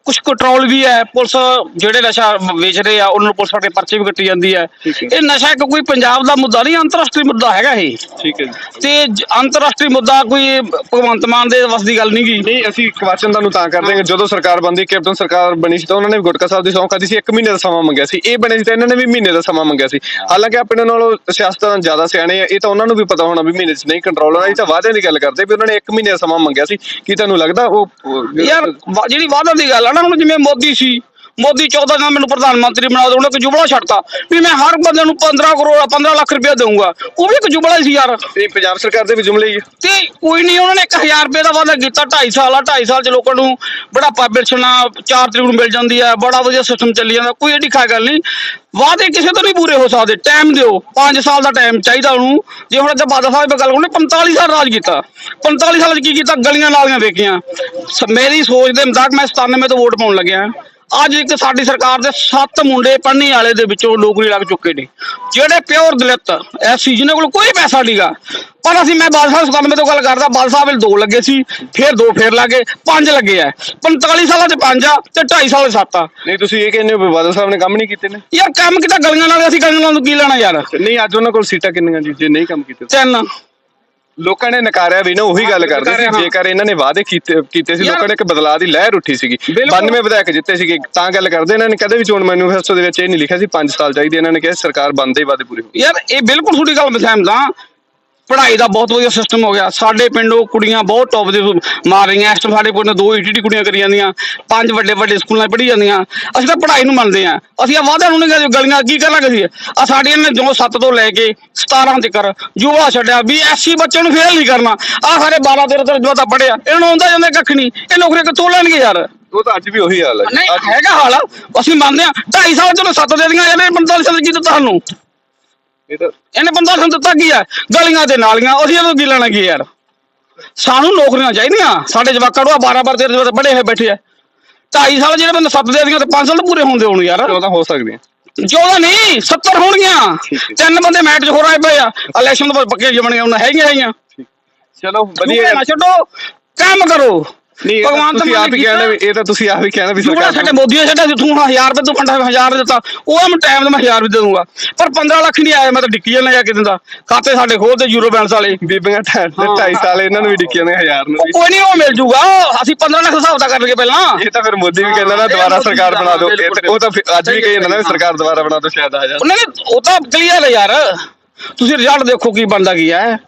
ਕੁਝ ਕੰਟਰੋਲ ਵੀ ਹੈ ਪੁਲਿਸ ਜਿਹੜੇ ਨਸ਼ਾ ਵੇਚ ਰਹੇ ਆ ਉਹਨਾਂ ਨੂੰ ਪੁਲਿਸ ਫੜ ਕੇ ਪਰਚੇ ਵੀ ਕੱਟੀ ਜਾਂਦੀ ਹੈ। ਇਹ ਨਸ਼ਾ ਇੱਕ ਕੋਈ ਪੰਜਾਬ ਦਾ ਮੁੱਦਾ ਨਹੀਂ ਅੰਤਰਰਾਸ਼ਟਰੀ ਮੁੱਦਾ ਹੈਗਾ ਇਹ। ਠੀਕ ਹੈ ਜੀ। ਤੇ ਅੰਤਰਰਾਸ਼ਟਰੀ ਮੁੱਦਾ ਕੋਈ ਭਗਵੰਤ ਮਾਨ ਦੇ ਵਸ ਦੀ ਗੱਲ ਨਹੀਂ ਨਹੀਂ ਅਸੀਂ ਕੁਐਸਚਨ ਤੁਹਾਨੂੰ ਤਾਂ ਕਰਦੇ ਹਾਂ ਜਦੋਂ ਸਰਕਾਰ ਬੰਦੀ ਕੈਪਟਨ ਸਰਕਾਰ ਬਣੀ ਸੀ ਤਾਂ ਉਹਨਾਂ ਨੇ ਗੁਟਕਾ ਸਾਹਿਬ ਦੀ ਸੌਂ ਖਾਦੀ ਸੀ 1 ਮਹੀਨੇ ਦਾ ਸਮਾਂ ਮੰਗਿਆ ਸੀ। ਇਹ ਬਣੇ ਸੀ ਤਾਂ ਇਹਨਾਂ ਨੇ ਵੀ ਮਹੀਨੇ ਦਾ ਸਮਾਂ ਮੰਗਿਆ ਸੀ। ਹਾਲਾਂਕਿ ਆਪਣੇ ਨਾਲੋਂ ਸਿਆਸਤਾਂ ਜ਼ਿਆਦਾ ਸਿਆਣੇ ਆ ਇਹ ਤਾਂ ਉਹਨਾਂ ਨੂੰ ਵੀ ਪਤਾ ਹੋਣਾ ਵੀ ਮਹੀਨੇ 'ਚ ਨਹੀਂ ਕੰਟਰੋਲ ਹੋਣਾ ਇਹ ਤਾਂ ਵਾਅਦੇ ਦੀ ਗੱਲ ਕਰਦੇ ਵੀ ਉਹਨਾਂ ਨੇ 1 ਮਹੀਨੇ ਦਾ ਸਮਾਂ ਮੰਗਿਆ ਸੀ। ਕੀ ਤੁਹਾਨੂੰ ਲੱਗਦਾ ਉਹ ਯਾਰ ਜਿਹੜੀ ਵਾਅਦਾ ਦੀ ਗੱਲ ਆ ਨਾ ਹੁਣ ਜਿਵੇਂ ਮੋਦੀ ਸੀ। ਮੋਦੀ 14 ਦਿਨ ਮੈਨੂੰ ਪ੍ਰਧਾਨ ਮੰਤਰੀ ਬਣਾ ਦੋ ਉਹਨੇ ਇੱਕ ਜੁਬਲਾ ਛੱਡਤਾ। ਵੀ ਮੈਂ ਹਰ ਬੰਦੇ ਨੂੰ 15 ਕਰੋੜ 15 ਲੱਖ ਰੁਪਏ ਦੇਵਾਂਗਾ ਉਹ ਵੀ ਇੱਕ ਜੁਬਲਾ ਸੀ ਯਾਰ। ਇਹ ਪੰਜਾਬ ਸਰਕਾਰ ਦੇ ਵੀ ਜੁਮਲੇ ਹੀ। ਤੇ ਕੋਈ ਨਹੀਂ ਉਹਨਾਂ ਨੇ 1000 ਰੁਪਏ ਦਾ ਵਾਅਦਾ ਕੀਤਾ 2.5 ਸਾਲ ਆ 2.5 ਸਾਲ ਚ ਲੋਕਾਂ ਨੂੰ ਬੁਢਾਪਾ ਪੈਨਸ਼ਨ 4 ਤਰੀਕ ਨੂੰ ਮਿਲ ਜਾਂਦੀ ਹੈ ਬੜਾ ਵਧੀਆ ਸਿਸਟਮ ਚੱਲੀ ਜਾਂਦਾ ਕੋਈ ਐਡੀ ਖਾ ਗੱਲ ਨਹੀਂ। ਵਾਅਦੇ ਕਿਸੇ ਤੋਂ ਨਹੀਂ ਪੂਰੇ ਹੋ ਸਕਦੇ ਟਾਈਮ ਦਿਓ 5 ਸਾਲ ਦਾ ਟਾਈਮ ਚਾਹੀਦਾ ਉਹਨੂੰ। ਜੇ ਹੁਣ ਅੱਜ ਬਾਦਲ ਸਾਹਿਬ ਗੱਲ ਉਹਨੇ 45 ਸਾਲ ਰਾਜ ਕੀਤਾ। 45 ਸਾਲ ਚ ਕੀ ਕੀਤਾ? ਗਲੀਆਂ ਨਾਲੀਆਂ ਵੇਖੀਆਂ। ਮੇਰੀ ਸੋਚ ਦੇ ਮੁਤਾਬਕ ਮੈਂ 97 ਤੋਂ ਵੋਟ ਪਾਉਣ ਲੱਗਿਆ। ਅੱਜ ਇੱਕ ਸਾਡੀ ਸਰਕਾਰ ਦੇ 7 ਮੁੰਡੇ ਪੜ੍ਹਨੇ ਵਾਲੇ ਦੇ ਵਿੱਚੋਂ ਨੌਕਰੀ ਲੱਗ ਚੁੱਕੇ ਨੇ। ਜਿਹੜੇ ਪਿਓਰ ਦਲਿਤ ਐਸੀ ਜਿਹਨਾਂ ਕੋਲ ਕੋਈ ਪੈਸਾ ਨਹੀਂਗਾ ਪਰ ਅਸੀਂ ਮੈਂ ਸਾਹਿਬ 97 ਤੋਂ ਗੱਲ ਕਰਦਾ ਬਾਦਲ ਸਾਹਿਬ ਵੇਲੇ ਦੋ ਲੱਗੇ ਸੀ ਫਿਰ ਦੋ ਫੇਰ ਲੱਗੇ ਪੰਜ ਲੱਗੇ ਆ 45 ਸਾਲਾਂ ਚ ਪੰਜ ਆ ਤੇ 2.5 ਸਾਲ ਸੱਤ ਆ। ਨਹੀਂ ਤੁਸੀਂ ਇਹ ਕਹਿੰਦੇ ਹੋ ਬਾਦਲ ਸਾਹਿਬ ਨੇ ਕੰਮ ਨਹੀਂ ਕੀਤੇ ਨੇ? ਯਾਰ ਕੰਮ ਕਿਤਾ ਗਲੀਆਂ ਨਾਲ ਅਸੀਂ ਗਲੀਆਂ ਨਾਲ ਕੀ ਲੈਣਾ ਯਾਰ? ਨਹੀਂ ਅੱਜ ਉਹਨਾਂ ਕੋਲ ਸੀਟਾਂ ਕਿੰਨੀਆਂ ਜੀ? ਜੇ ਨਹੀਂ ਕੰਮ ਕੀਤੇ ਤਿੰਨ। ਲੋਕਾਂ ਨੇ ਨਕਾਰਿਆ ਵੀ ਨਾ ਉਹੀ ਗੱਲ ਕਰਦੇ ਸੀ ਹਾਂ। ਜੇਕਰ ਇਹਨਾਂ ਨੇ ਵਾਅਦੇ ਕੀਤੇ ਕੀਤੇ ਸੀ ਲੋਕਾਂ ਨੇ ਇੱਕ ਬਦਲਾਅ ਦੀ ਲਹਿਰ ਉੱਠੀ ਸੀਗੀ ਬਿਲਕੁਲ। 92 ਵਿਧਾਇਕ ਜਿੱਤੇ ਸੀਗੇ ਤਾਂ ਗੱਲ ਕਰਦੇ ਇਹਨਾਂ ਨੇ ਕਦੇ ਵੀ ਚੋਣ ਮੈਨੀਫੈਸਟੋ ਦੇ ਵਿੱਚ ਇਹ ਨਹੀਂ ਲਿਖਿਆ ਸੀ 5 ਸਾਲ ਚਾਹੀਦੇ ਇਹਨਾਂ ਨੇ ਕਿਹਾ ਸਰਕਾਰ ਬੰਦ ਦੇ ਵਾਅਦੇ ਪੂਰੇ ਹੋ ਯਾਰ ਇਹ ਬਿਲਕੁਲ ਤੁਹਾਡੀ ਗੱਲ ਮੈਂ ਸਹਿਮਤ ਹਾਂ ਪੜ੍ਹਾਈ ਦਾ ਬਹੁਤ ਵਧੀਆ ਸਿਸਟਮ ਹੋ ਗਿਆ। ਸਾਡੇ ਪਿੰਡੋਂ ਕੁੜੀਆਂ ਬਹੁਤ ਟੌਪ ਦੇ ਮਾਰ ਰਹੀਆਂ। ਇਸ ਟਾਈਮ ਸਾਡੇ ਪਿੰਡ ਦੋ ਈਟੀਟੀ ਕੁੜੀਆਂ ਕਰੀ ਜਾਂਦੀਆਂ। ਪੰਜ ਵੱਡੇ ਵੱਡੇ ਸਕੂਲਾਂ 'ਚ ਪੜ੍ਹੀ ਜਾਂਦੀਆਂ। ਅਸੀਂ ਤਾਂ ਪੜ੍ਹਾਈ ਨੂੰ ਮੰਨਦੇ ਆ ਅਸੀਂ ਆ ਵਾਅਦਿਆਂ ਨੂੰ ਨਹੀਂ ਗਲੀਆਂ ਕੀ ਕਰਾਂਗੇ ਅਸੀਂ? ਆ ਸਾਡੀਆਂ ਨੇ ਜੋ 7 ਤੋਂ ਲੈ ਕੇ 17 ਤੱਕ ਯੁਵਾ ਛੱਡਿਆ ਵੀ ਐਸੀ ਬੱਚਿਆਂ ਨੂੰ ਫੇਲ ਨਹੀਂ ਕਰਨਾ। ਆ ਸਾਰੇ 12 13 13 ਜਵਾਤਾ ਪੜਿਆ ਇਹਨਾਂ ਨੂੰ ਆਉਂਦਾ ਜਾਂਦਾ ਕੱਖ ਨਹੀਂ ਇਹ ਨੌਕਰੀਆਂ ਕਿੱਥੋਂ ਲੈਣਗੇ ਯਾਰ? ਉਹ ਤਾਂ ਅੱਜ ਵੀ ਉਹੀ ਹਾਲ ਹੈ। ਨਹੀਂ ਹੈਗਾ ਹਾਲ। ਅਸੀਂ ਮੰਨਦੇ ਆ 2.5 ਸਾਲ ਚਲੋ 7 ਦੇ ਦੀਆਂ ਇਹਨੇ 45 ਸਾਲ ਕੀ ਦਿੱਤਾ ਸਾਨੂੰ? ਇਹ ਤਾਂ ਇਹਨੇ ਬੰਦਾ ਸਾਨੂੰ ਦਿੱਤਾ ਕੀ ਹੈ ਗਲੀਆਂ ਤੇ ਨਾਲੀਆਂ ਅਸੀਂ ਇਹਨੂੰ ਕੀ ਲੈਣਾ ਕੀ ਯਾਰ? ਸਾਨੂੰ ਨੌਕਰੀਆਂ ਚਾਹੀਦੀਆਂ। ਸਾਡੇ ਜਵਾਕਾਂ ਨੂੰ 12 12 13 13 ਬੜੇ ਹੋਏ ਬੈਠੇ ਆ। 2.5 ਸਾਲ ਜਿਹੜੇ ਬੰਦੇ 7 ਦੇ ਦੀਆਂ ਤੇ 5 ਸਾਲ ਤਾਂ ਪੂਰੇ ਹੁੰਦੇ ਹੋਣ ਯਾਰ। ਉਹ ਤਾਂ ਹੋ ਸਕਦੀ ਹੈ 14 ਨਹੀਂ 70 ਹੋਣਗੀਆਂ। ਤਿੰਨ ਬੰਦੇ ਮੈਟ 'ਚ ਹੋਰ ਆਏ ਪਏ ਆ। ਇਲੈਕਸ਼ਨ ਤੋਂ ਬਾਅਦ ਪੱਕੇ ਜਮਣੇ ਉਹਨਾਂ ਹੈਗੀਆਂ ਹੈਗੀਆਂ। ਚਲੋ ਵਧੀਆ ਵਧੀਆ। ਨਾ ਛੱਡੋ ਕੰਮ ਕਰੋ। ਨਹੀਂ ਭਗਵਾਨ ਤੁਸੀਂ ਆਪ ਹੀ ਕਹਿਣਾ ਵੀ ਇਹ ਤਾਂ ਤੁਸੀਂ ਆਪ ਹੀ ਕਹਿਣਾ ਵੀ ਸਰਕਾਰ ਸਾਡੇ ਮੋਦੀ ਨੇ ਸਾਡਾ ਤੂੰ 1000 ਰੁਪਏ ਤੂੰ ਫੰਡਾ 1000 ਦਿੱਤਾ। ਉਹ ਮੈਂ ਟਾਈਮ ਤੇ ਮੈਂ 1000 ਵੀ ਦੇ ਦੂੰਗਾ ਪਰ 15 ਲੱਖ ਨਹੀਂ ਆਇਆ ਮੈਂ ਤਾਂ ਡਿੱਕੀ ਜਾਣਾ ਜਾ ਕੇ ਦਿੰਦਾ ਖਾਤੇ ਸਾਡੇ ਖੋਲਦੇ ਯੂਰੋ ਬੈਂਸ ਵਾਲੇ। ਬੀਬੀਆਂ 2.5 ਸਾਲ ਇਹਨਾਂ ਨੂੰ ਵੀ ਡਿੱਕੀਆਂ ਨੇ ਹਜ਼ਾਰ ਨੂੰ ਉਹ ਵੀ ਕੋਈ ਨਹੀਂ ਉਹ ਮਿਲ ਜੂਗਾ। ਅਸੀਂ 15 ਲੱਖ ਹਿਸਾਬ ਦਾ ਕਰਨਗੇ ਪਹਿਲਾਂ। ਇਹ ਤਾਂ ਫਿਰ ਮੋਦੀ ਵੀ ਕਹਿੰਦਾ ਨਾ ਦੁਬਾਰਾ ਸਰਕਾਰ ਬਣਾ ਦਿਓ। ਤਾਂ- ਉਹ ਤਾਂ ਫਿਰ ਅੱਜ ਵੀ ਕਹੀ ਜਾਂਦਾ ਨਾ ਸਰਕਾਰ ਦੁਬਾਰਾ ਬਣਾ ਦਿਓ ਸ਼ਾਇਦ ਆ ਜਾ ਉਹਨਾਂ ਨੇ ਉਹ ਤਾਂ ਕਲੀਅਰ ਹੈ ਯਾਰ। ਤੁਸੀਂ ਰਿਜ਼ਲਟ ਦੇਖੋ ਕੀ ਬਣਦਾ ਕੀ ਹੈ।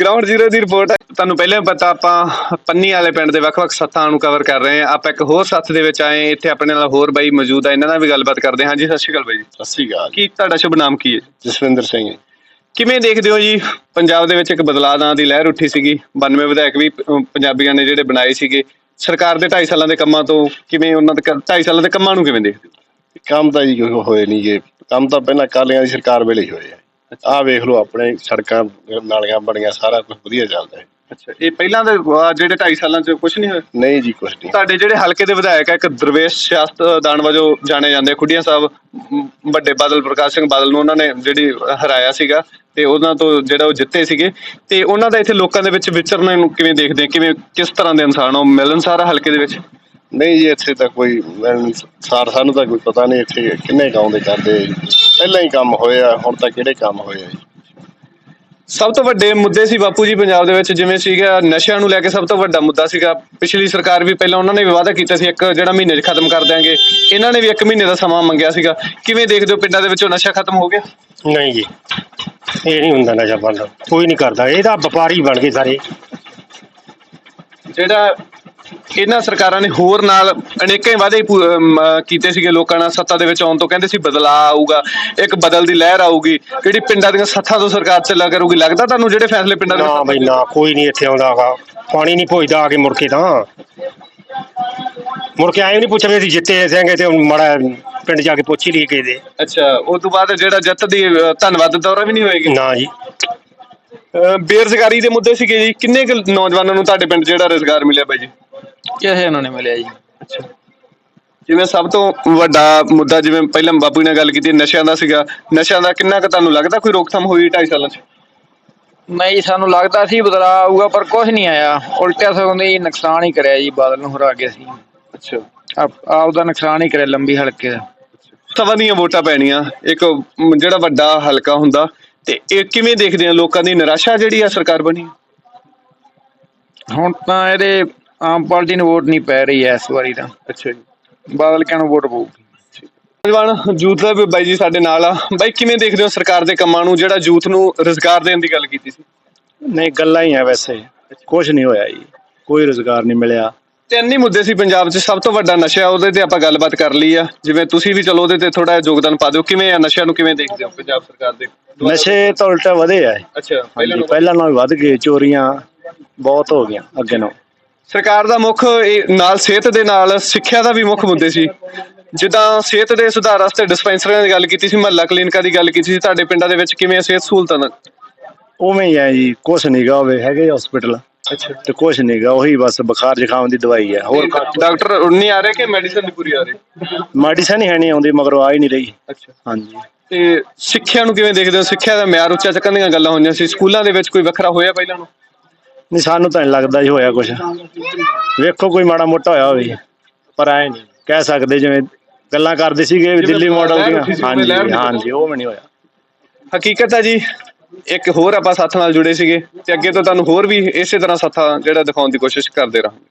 ਗਰਾਊਂਡ ਜ਼ੀਰੋ ਦੀ ਰਿਪੋਰਟ ਹੈ। ਤੁਹਾਨੂੰ ਪਹਿਲਾਂ ਪਤਾ ਆਪਾਂ ਪੰਨੀ ਵਾਲੇ ਪਿੰਡ ਦੇ ਵੱਖ-ਵੱਖ ਸੱਥਾਂ ਨੂੰ ਕਵਰ ਕਰ ਰਹੇ ਹਾਂ। ਆਪਾਂ ਇੱਕ ਹੋਰ ਸੱਥ ਦੇ ਵਿੱਚ ਆਏ। ਇੱਥੇ ਆਪਣੇ ਨਾਲ ਹੋਰ ਬਾਈ ਮੌਜੂਦ ਆ। ਇਹਨਾਂ ਨਾਲ ਵੀ ਗੱਲਬਾਤ ਕਰਦੇ ਹਾਂ। ਜੀ ਸਤਿ ਸ਼੍ਰੀ ਅਕਾਲ ਬਾਈ ਜੀ। ਸਤਿ ਸ੍ਰੀ ਅਕਾਲ। ਕੀ ਤੁਹਾਡਾ ਸ਼ੁਭ ਨਾਮ ਕੀ ਹੈ? ਜਸਵਿੰਦਰ ਸਿੰਘ ਕਿਵੇਂ ਦੇਖਦੇ ਹੋ ਜੀ? ਪੰਜਾਬ ਦੇ ਵਿੱਚ ਇੱਕ ਬਦਲਾਅ ਨਾਂ ਦੀ ਲਹਿਰ ਉੱਠੀ ਸੀਗੀ। 92 ਵਿਧਾਇਕ ਵੀ ਪੰਜਾਬੀਆਂ ਨੇ ਜਿਹੜੇ ਬਣਾਏ ਸੀਗੇ। ਸਰਕਾਰ ਦੇ 2.5 ਸਾਲਾਂ ਦੇ ਕੰਮਾਂ ਤੋਂ ਕਿਵੇਂ ਉਹਨਾਂ ਦੇ 2.5 ਸਾਲਾਂ ਦੇ ਕੰਮਾਂ ਨੂੰ ਕਿਵੇਂ ਦੇਖਦੇ ਹੋ? ਕੰਮ ਤਾਂ ਜੀ ਕੋਈ ਹੋਏ ਨਹੀਂ ਗੇ। ਕੰਮ ਤਾਂ ਪਹਿਲਾਂ ਕਾਲੀਆਂ ਦੀ ਸਰਕਾਰ ਵੇਲੇ ਹੀ ਹੋਏ ਆ। ਆਹ ਵੇਖ ਲਓ ਆਪਣੇ ਸੜਕਾਂ ਨਾਲੀਆਂ ਬਣੀਆਂ ਸਾਰਾ ਕੁਝ ਵਧੀਆ ਚੱਲਦਾ ਹੈ। ਅੱਛਾ ਇਹ ਪਹਿਲਾਂ ਦੇ ਅਹ, ਜਿਹੜੇ 2.5 ਸਾਲਾਂ 'ਚ ਕੁਝ ਨਹੀਂ ਹੋਇਆ? ਨਹੀਂ ਜੀ ਕੁਝ ਨਹੀਂ। ਤੁਹਾਡੇ ਜਿਹੜੇ ਹਲਕੇ ਦੇ ਵਿਧਾਇਕ ਆ ਇੱਕ ਦਰਵੇਸ਼ ਸਿਆਸਤਦਾਨ ਵਜੋਂ ਜਾਣੇ ਜਾਂਦੇ ਆ ਖੁੱਡੀਆਂ ਸਾਹਿਬ ਮ, ਵੱਡੇ ਬਾਦਲ ਪ੍ਰਕਾਸ਼ ਸਿੰਘ ਬਾਦਲ ਨੂੰ ਉਹਨਾਂ ਨੇ ਜਿਹੜੀ ਹਰਾਇਆ ਸੀਗਾ ਤੇ ਉਹਨਾਂ ਤੋਂ ਜਿਹੜਾ ਉਹ ਜਿੱਤੇ ਸੀਗੇ ਤੇ ਉਹਨਾਂ ਦਾ ਇੱਥੇ ਲੋਕਾਂ ਦੇ ਵਿੱਚ ਵਿਚਰਨੇ ਨੂੰ ਕਿਵੇਂ ਦੇਖਦੇ ਆ ਕਿਵੇਂ ਕਿਸ ਤਰ੍ਹਾਂ ਦੇ ਇਨਸਾਨ ਆ? ਉਹ ਮਿਲਣਸਾਰ ਆ ਹਲਕੇ ਦੇ ਵਿੱਚ? ਨਹੀਂ ਜੀ ਇੱਥੇ ਤਾਂ ਕੋਈ ਸਾਰ ਸਾਨੂੰ ਤਾਂ ਕੋਈ ਪਤਾ ਨਹੀਂ ਇੱਥੇ ਕਿੰਨੇ ਗਾਉਂਦੇ ਕਰਦੇ। ਪਹਿਲਾਂ ਹੀ ਕੰਮ ਹੋਏ ਆ ਹੁਣ ਤਾਂ ਕਿਹੜੇ ਕੰਮ ਹੋਏ ਆ ਜੀ। ਸਭ ਤੋਂ ਵੱਡੇ ਮੁੱਦੇ ਸੀ ਬਾਪੂ ਜੀ ਪੰਜਾਬ ਦੇ ਵਿੱਚ ਜਿਵੇਂ ਸੀਗਾ ਨਸ਼ਿਆਂ ਨੂੰ ਲੈ ਕੇ ਸਭ ਤੋਂ ਵੱਡਾ ਮੁੱਦਾ ਸੀਗਾ। ਪਿਛਲੀ ਸਰਕਾਰ ਵੀ ਪਹਿਲਾਂ ਉਹਨਾਂ ਨੇ ਵੀ ਵਾਅਦਾ ਕੀਤਾ ਸੀ ਇੱਕ ਜਿਹੜਾ ਮਹੀਨੇ 'ਚ ਖਤਮ ਕਰ ਦਿਆਂਗੇ। ਇਹਨਾਂ ਨੇ ਵੀ ਇੱਕ ਮਹੀਨੇ ਦਾ ਸਮਾਂ ਮੰਗਿਆ ਸੀਗਾ। ਕਿਵੇਂ ਦੇਖਦੇ ਹੋ ਪਿੰਡਾਂ ਦੇ ਵਿੱਚੋਂ ਨਸ਼ਾ ਖਤਮ ਹੋ ਗਿਆ? ਨਹੀਂ ਜੀ ਇਹ ਨਹੀਂ ਹੁੰਦਾ ਨਸ਼ਾ ਬੰਦ। ਕੋਈ ਨਹੀਂ ਕਰਦਾ ਇਹ ਤਾਂ ਵਪਾਰੀ ਬਣ ਗਏ ਸਾਰੇ। ਜਿਹੜਾ ਇਹਨਾਂ ਸਰਕਾਰਾਂ ਨੇ ਹੋਰ ਨਾਲ ਅਨੇਕਾਂ ਹੀ ਵਾਅਦੇ ਕੀਤੇ ਸੀਗੇ ਲੋਕਾਂ ਨਾਲ ਸੱਤਾ ਦੇ ਵਿੱਚ ਆਉਣ ਤੋਂ ਕਹਿੰਦੇ ਸੀ ਬਦਲਾਅ ਆਊਗਾ ਇੱਕ ਬਦਲ ਦੀ ਲਹਿਰ ਆਊਗੀ ਜਿਹੜੀ ਪਿੰਡਾਂ ਦੀਆਂ ਸੱਥਾਂ ਤੋਂ ਸਰਕਾਰ ਚੱਲਾ ਕਰੂਗੀ ਲੱਗਦਾ ਤੁਹਾਨੂੰ ਜਿਹੜੇ ਫੈਸਲੇ ਪਿੰਡਾਂ ਦੇ ਨਾ ਬਈ ਨਾ ਕੋਈ ਨਹੀਂ ਇੱਥੇ ਆਉਂਦਾ ਗਾ ਪਾਣੀ ਨਹੀਂ ਪੁੱਜਦਾ ਆ ਕੇ ਮੁੜ ਕੇ ਤਾਂ। ਮੁੜ ਕੇ ਆਏ ਨਹੀਂ ਪੁੱਛਦੇ ਸੀ ਜਿੱਤੇ ਜਾਂਗੇ ਤੇ ਮਾੜਾ ਪਿੰਡ ਜਾ ਕੇ ਪੁੱਛ ਹੀ ਲਈ ਦੇ। ਅੱਛਾ ਉਸ ਤੋਂ ਬਾਅਦ ਜਿਹੜਾ ਜਿੱਤ ਦੀ ਧੰਨਵਾਦ ਦੌਰਾ ਵੀ ਨਹੀਂ ਹੋਏਗੀ? ਨਾ ਜੀ। ਬੇਰੁਜ਼ਗਾਰੀ ਦੇ ਮੁੱਦੇ ਸੀਗੇ ਜੀ। ਕਿੰਨੇ ਕੁ ਨੌਜਵਾਨਾਂ ਨੂੰ ਤੁਹਾਡੇ ਪਿੰਡ ਜਿਹੜਾ ਰੋਜ਼ਗਾਰ ਮਿਲਿਆ ਬਾਈ ਜੀ? ਕਿਸੇ ਨੂੰ ਨਹੀਂ ਮਿਲਿਆ ਜੀ? ਜਿਵੇਂ ਸਭ ਤੋਂ ਵੱਡਾ ਮੁੱਦਾ ਜਿਵੇਂ ਪਹਿਲਾਂ ਬਾਪੂ ਨੇ ਗੱਲ ਕੀਤੀ ਨਸ਼ਿਆਂ ਦਾ ਸੀਗਾ। ਨਸ਼ਿਆਂ ਦਾ ਕਿੰਨਾ ਕੁ ਤੁਹਾਨੂੰ ਲੱਗਦਾ ਕੋਈ ਰੋਕਥਾਮ ਹੋਈ 2.5 ਸਾਲਾਂ 'ਚ? ਨਹੀਂ ਸਾਨੂੰ ਲੱਗਦਾ ਸੀ ਬਦਲਾਅ ਆਊਗਾ ਪਰ ਕੁਝ ਨਹੀਂ ਆਇਆ। ਉਲਟਾ ਸਗੋਂ ਦੀ ਨੁਕਸਾਨ ਹੀ ਕਰਿਆ ਜੀ ਬਾਦਲ ਨੂੰ ਹਰਾ ਕੇ ਸੀ ਅੱਛਾ। ਆਪ ਦਾ ਨੁਕਸਾਨ ਹੀ ਕਰਿਆ ਲੰਬੀ ਹਲਕੇ ਦਾ। ਸਭਾ ਦੀਆਂ ਵੋਟਾਂ ਪੈਣੀਆਂ। ਇੱਕ ਜਿਹੜਾ ਵੱਡਾ ਹਲਕਾ ਹੁੰਦਾ ਤੇ ਇਹ ਕਿਵੇਂ ਦੇਖਦੇ ਆ ਲੋਕਾਂ ਦੀ ਨਿਰਾਸ਼ਾ ਜਿਹੜੀ ਆ ਸਰਕਾਰ ਬਣੀ? ਹੁਣ ਤਾਂ ਇਹਦੇ ਆਮ ਪਾਰਟੀ ਨੂੰ ਵੋਟ ਨਹੀਂ ਪੈ ਰਹੀ ਐ ਇਸ ਵਾਰੀ ਤਾਂ। ਅੱਛਾ ਜੀ। ਬਾਦਲ ਕਿਆਂ ਨੂੰ ਵੋਟ ਪਊਗੀ। ਨੌਜਵਾਨ ਯੂਥ ਦਾ ਵੀ ਬਾਈ ਜੀ ਸਾਡੇ ਨਾਲ ਆ। ਬਾਈ ਕਿਵੇਂ ਦੇਖਦੇ ਹੋ ਸਰਕਾਰ ਦੇ ਕੰਮਾਂ ਨੂੰ ਜਿਹੜਾ ਯੂਥ ਨੂੰ ਰੋਜ਼ਗਾਰ ਦੇਣ ਦੀ ਗੱਲ ਕੀਤੀ ਸੀ? ਨਹੀਂ ਗੱਲਾਂ ਹੀ ਆ ਵੈਸੇ। ਕੁਝ ਨਹੀਂ ਹੋਇਆ ਜੀ। ਕੋਈ ਰੋਜ਼ਗਾਰ ਨਹੀਂ ਮਿਲਿਆ। ਤਿੰਨ ਹੀ ਮੁੱਦੇ ਸੀ ਪੰਜਾਬ 'ਚ ਸਭ ਤੋਂ ਵੱਡਾ ਨਸ਼ਾ ਉਹਦੇ ਤੇ ਆਪਾਂ ਗੱਲਬਾਤ ਕਰ ਲਈ ਆ। ਜਿਵੇਂ ਤੁਸੀਂ ਵੀ ਚਲੋ ਉਹਦੇ ਤੇ ਥੋੜਾ ਯੋਗਦਾਨ ਪਾ ਦਿਓ। ਕਿਵੇਂ ਆ ਨਸ਼ਿਆਂ ਨੂੰ ਕਿਵੇਂ ਦੇਖਦੇ ਹੋ ਪੰਜਾਬ ਸਰਕਾਰ ਦੇ? ਨਸ਼ੇ ਤਾਂ ਉਲਟਾ ਵਧੇ ਆ। ਅੱਛਾ ਪਹਿਲਾਂ ਹਾਂਜੀ ਨਾਲੋਂ। ਪਹਿਲਾਂ ਨਾਲੋਂ ਵੱਧ ਗਏ। ਚੋਰੀਆਂ ਬਹੁਤ ਹੋ ਗਈਆਂ ਅੱਗੇ ਨਾਲੋਂ। ਸਰਕਾਰ ਦਾ ਮੁੱਖ ਇਹ ਨਾਲ ਸਿਹਤ ਦੇ ਨਾਲ ਸਿੱਖਿਆ ਦਾ ਵੀ ਮੁੱਖ ਮੁੱਦੇ ਸੀ। ਜਿੱਦਾਂ ਸਿਹਤ ਦੇ ਸੁਧਾਰ ਵਾਸਤੇ ਡਿਸਪੈਂਸਰੀਆਂ ਦੀ ਗੱਲ ਕੀਤੀ ਸੀ ਮਹੱਲਾ ਕਲੀਨਿਕਾਂ ਦੀ ਗੱਲ ਕੀਤੀ ਸੀ ਤੁਹਾਡੇ ਪਿੰਡਾਂ ਦੇ ਵਿੱਚ ਕਿਵੇਂ ਸਿਹਤ ਸਹੂਲਤਾਂ ਦਾ ਉਵੇਂ ਹੀ ਆ ਜੀ ਕੁਛ ਨਹੀਂਗਾ ਹੋਵੇ ਹੈਗੇ ਹਸਪੀਟਲ ਅੱਛਾ। ਤੇ ਕੁਛ ਨਹੀਂਗਾ ਉਹੀ ਬਸ ਬੁਖਾਰ ਜ਼ੁਕਾਮ ਦੀ ਦਵਾਈ ਹੈ ਹੋਰ ਡਾਕਟਰ ਨਹੀਂ ਆ ਰਹੇ ਕਿ ਮੈਡੀਸਨ ਨਹੀਂ ਪੂਰੀ ਆ ਰਹੀ? ਮੈਡੀਸਨ ਹੀ ਹੈ ਨਹੀਂ ਆਉਂਦੀ ਮਗਰੋਂ ਆ ਹੀ ਨਹੀਂ ਰਹੀ। ਅੱਛਾ। ਹਾਂਜੀ। ਤੇ ਸਿੱਖਿਆ ਨੂੰ ਕਿਵੇਂ ਦੇਖਦੇ ਹੋ? ਸਿੱਖਿਆ ਦਾ ਮਿਆਰ ਉੱਚਾ ਚੱਕਣ ਦੀਆਂ ਗੱਲਾਂ ਹੋਈਆਂ ਸੀ। ਸਕੂਲਾਂ ਦੇ ਵਿੱਚ ਕੋਈ ਵੱਖਰਾ ਹੋਇਆ ਪਹਿਲਾਂ ਨੂੰ? ਨਹੀਂ ਸਾਨੂੰ ਤਾਂ ਨਹੀਂ ਲੱਗਦਾ ਜੀ ਹੋਇਆ ਕੁਛ। ਵੇਖੋ ਕੋਈ ਮਾੜਾ ਮੋਟਾ ਹੋਇਆ ਹੋਵੇ। ਪਰ ਐ ਨਹੀਂ ਕਹਿ ਸਕਦੇ ਜਿਵੇਂ ਗੱਲਾਂ ਕਰਦੇ ਸੀਗੇ ਦਿੱਲੀ ਮਾਡਲ ਦੀਆਂ। ਹਾਂਜੀ ਹਾਂਜੀ ਉਹ ਵੀ ਨਹੀਂ ਹੋਇਆ। ਹਕੀਕਤ ਹੈ ਜੀ ਇੱਕ ਹੋਰ ਆਪਾਂ ਸਾਥ ਨਾਲ ਜੁੜੇ ਸੀਗੇ ਤੇ ਅੱਗੇ ਤੋਂ ਤੁਹਾਨੂੰ ਹੋਰ ਵੀ ਇਸੇ ਤਰ੍ਹਾਂ ਸਾਥਾਂ ਜਿਹੜਾ ਦਿਖਾਉਣ ਦੀ ਕੋਸ਼ਿਸ਼ ਕਰਦੇ ਰਹਾਂਗੇ।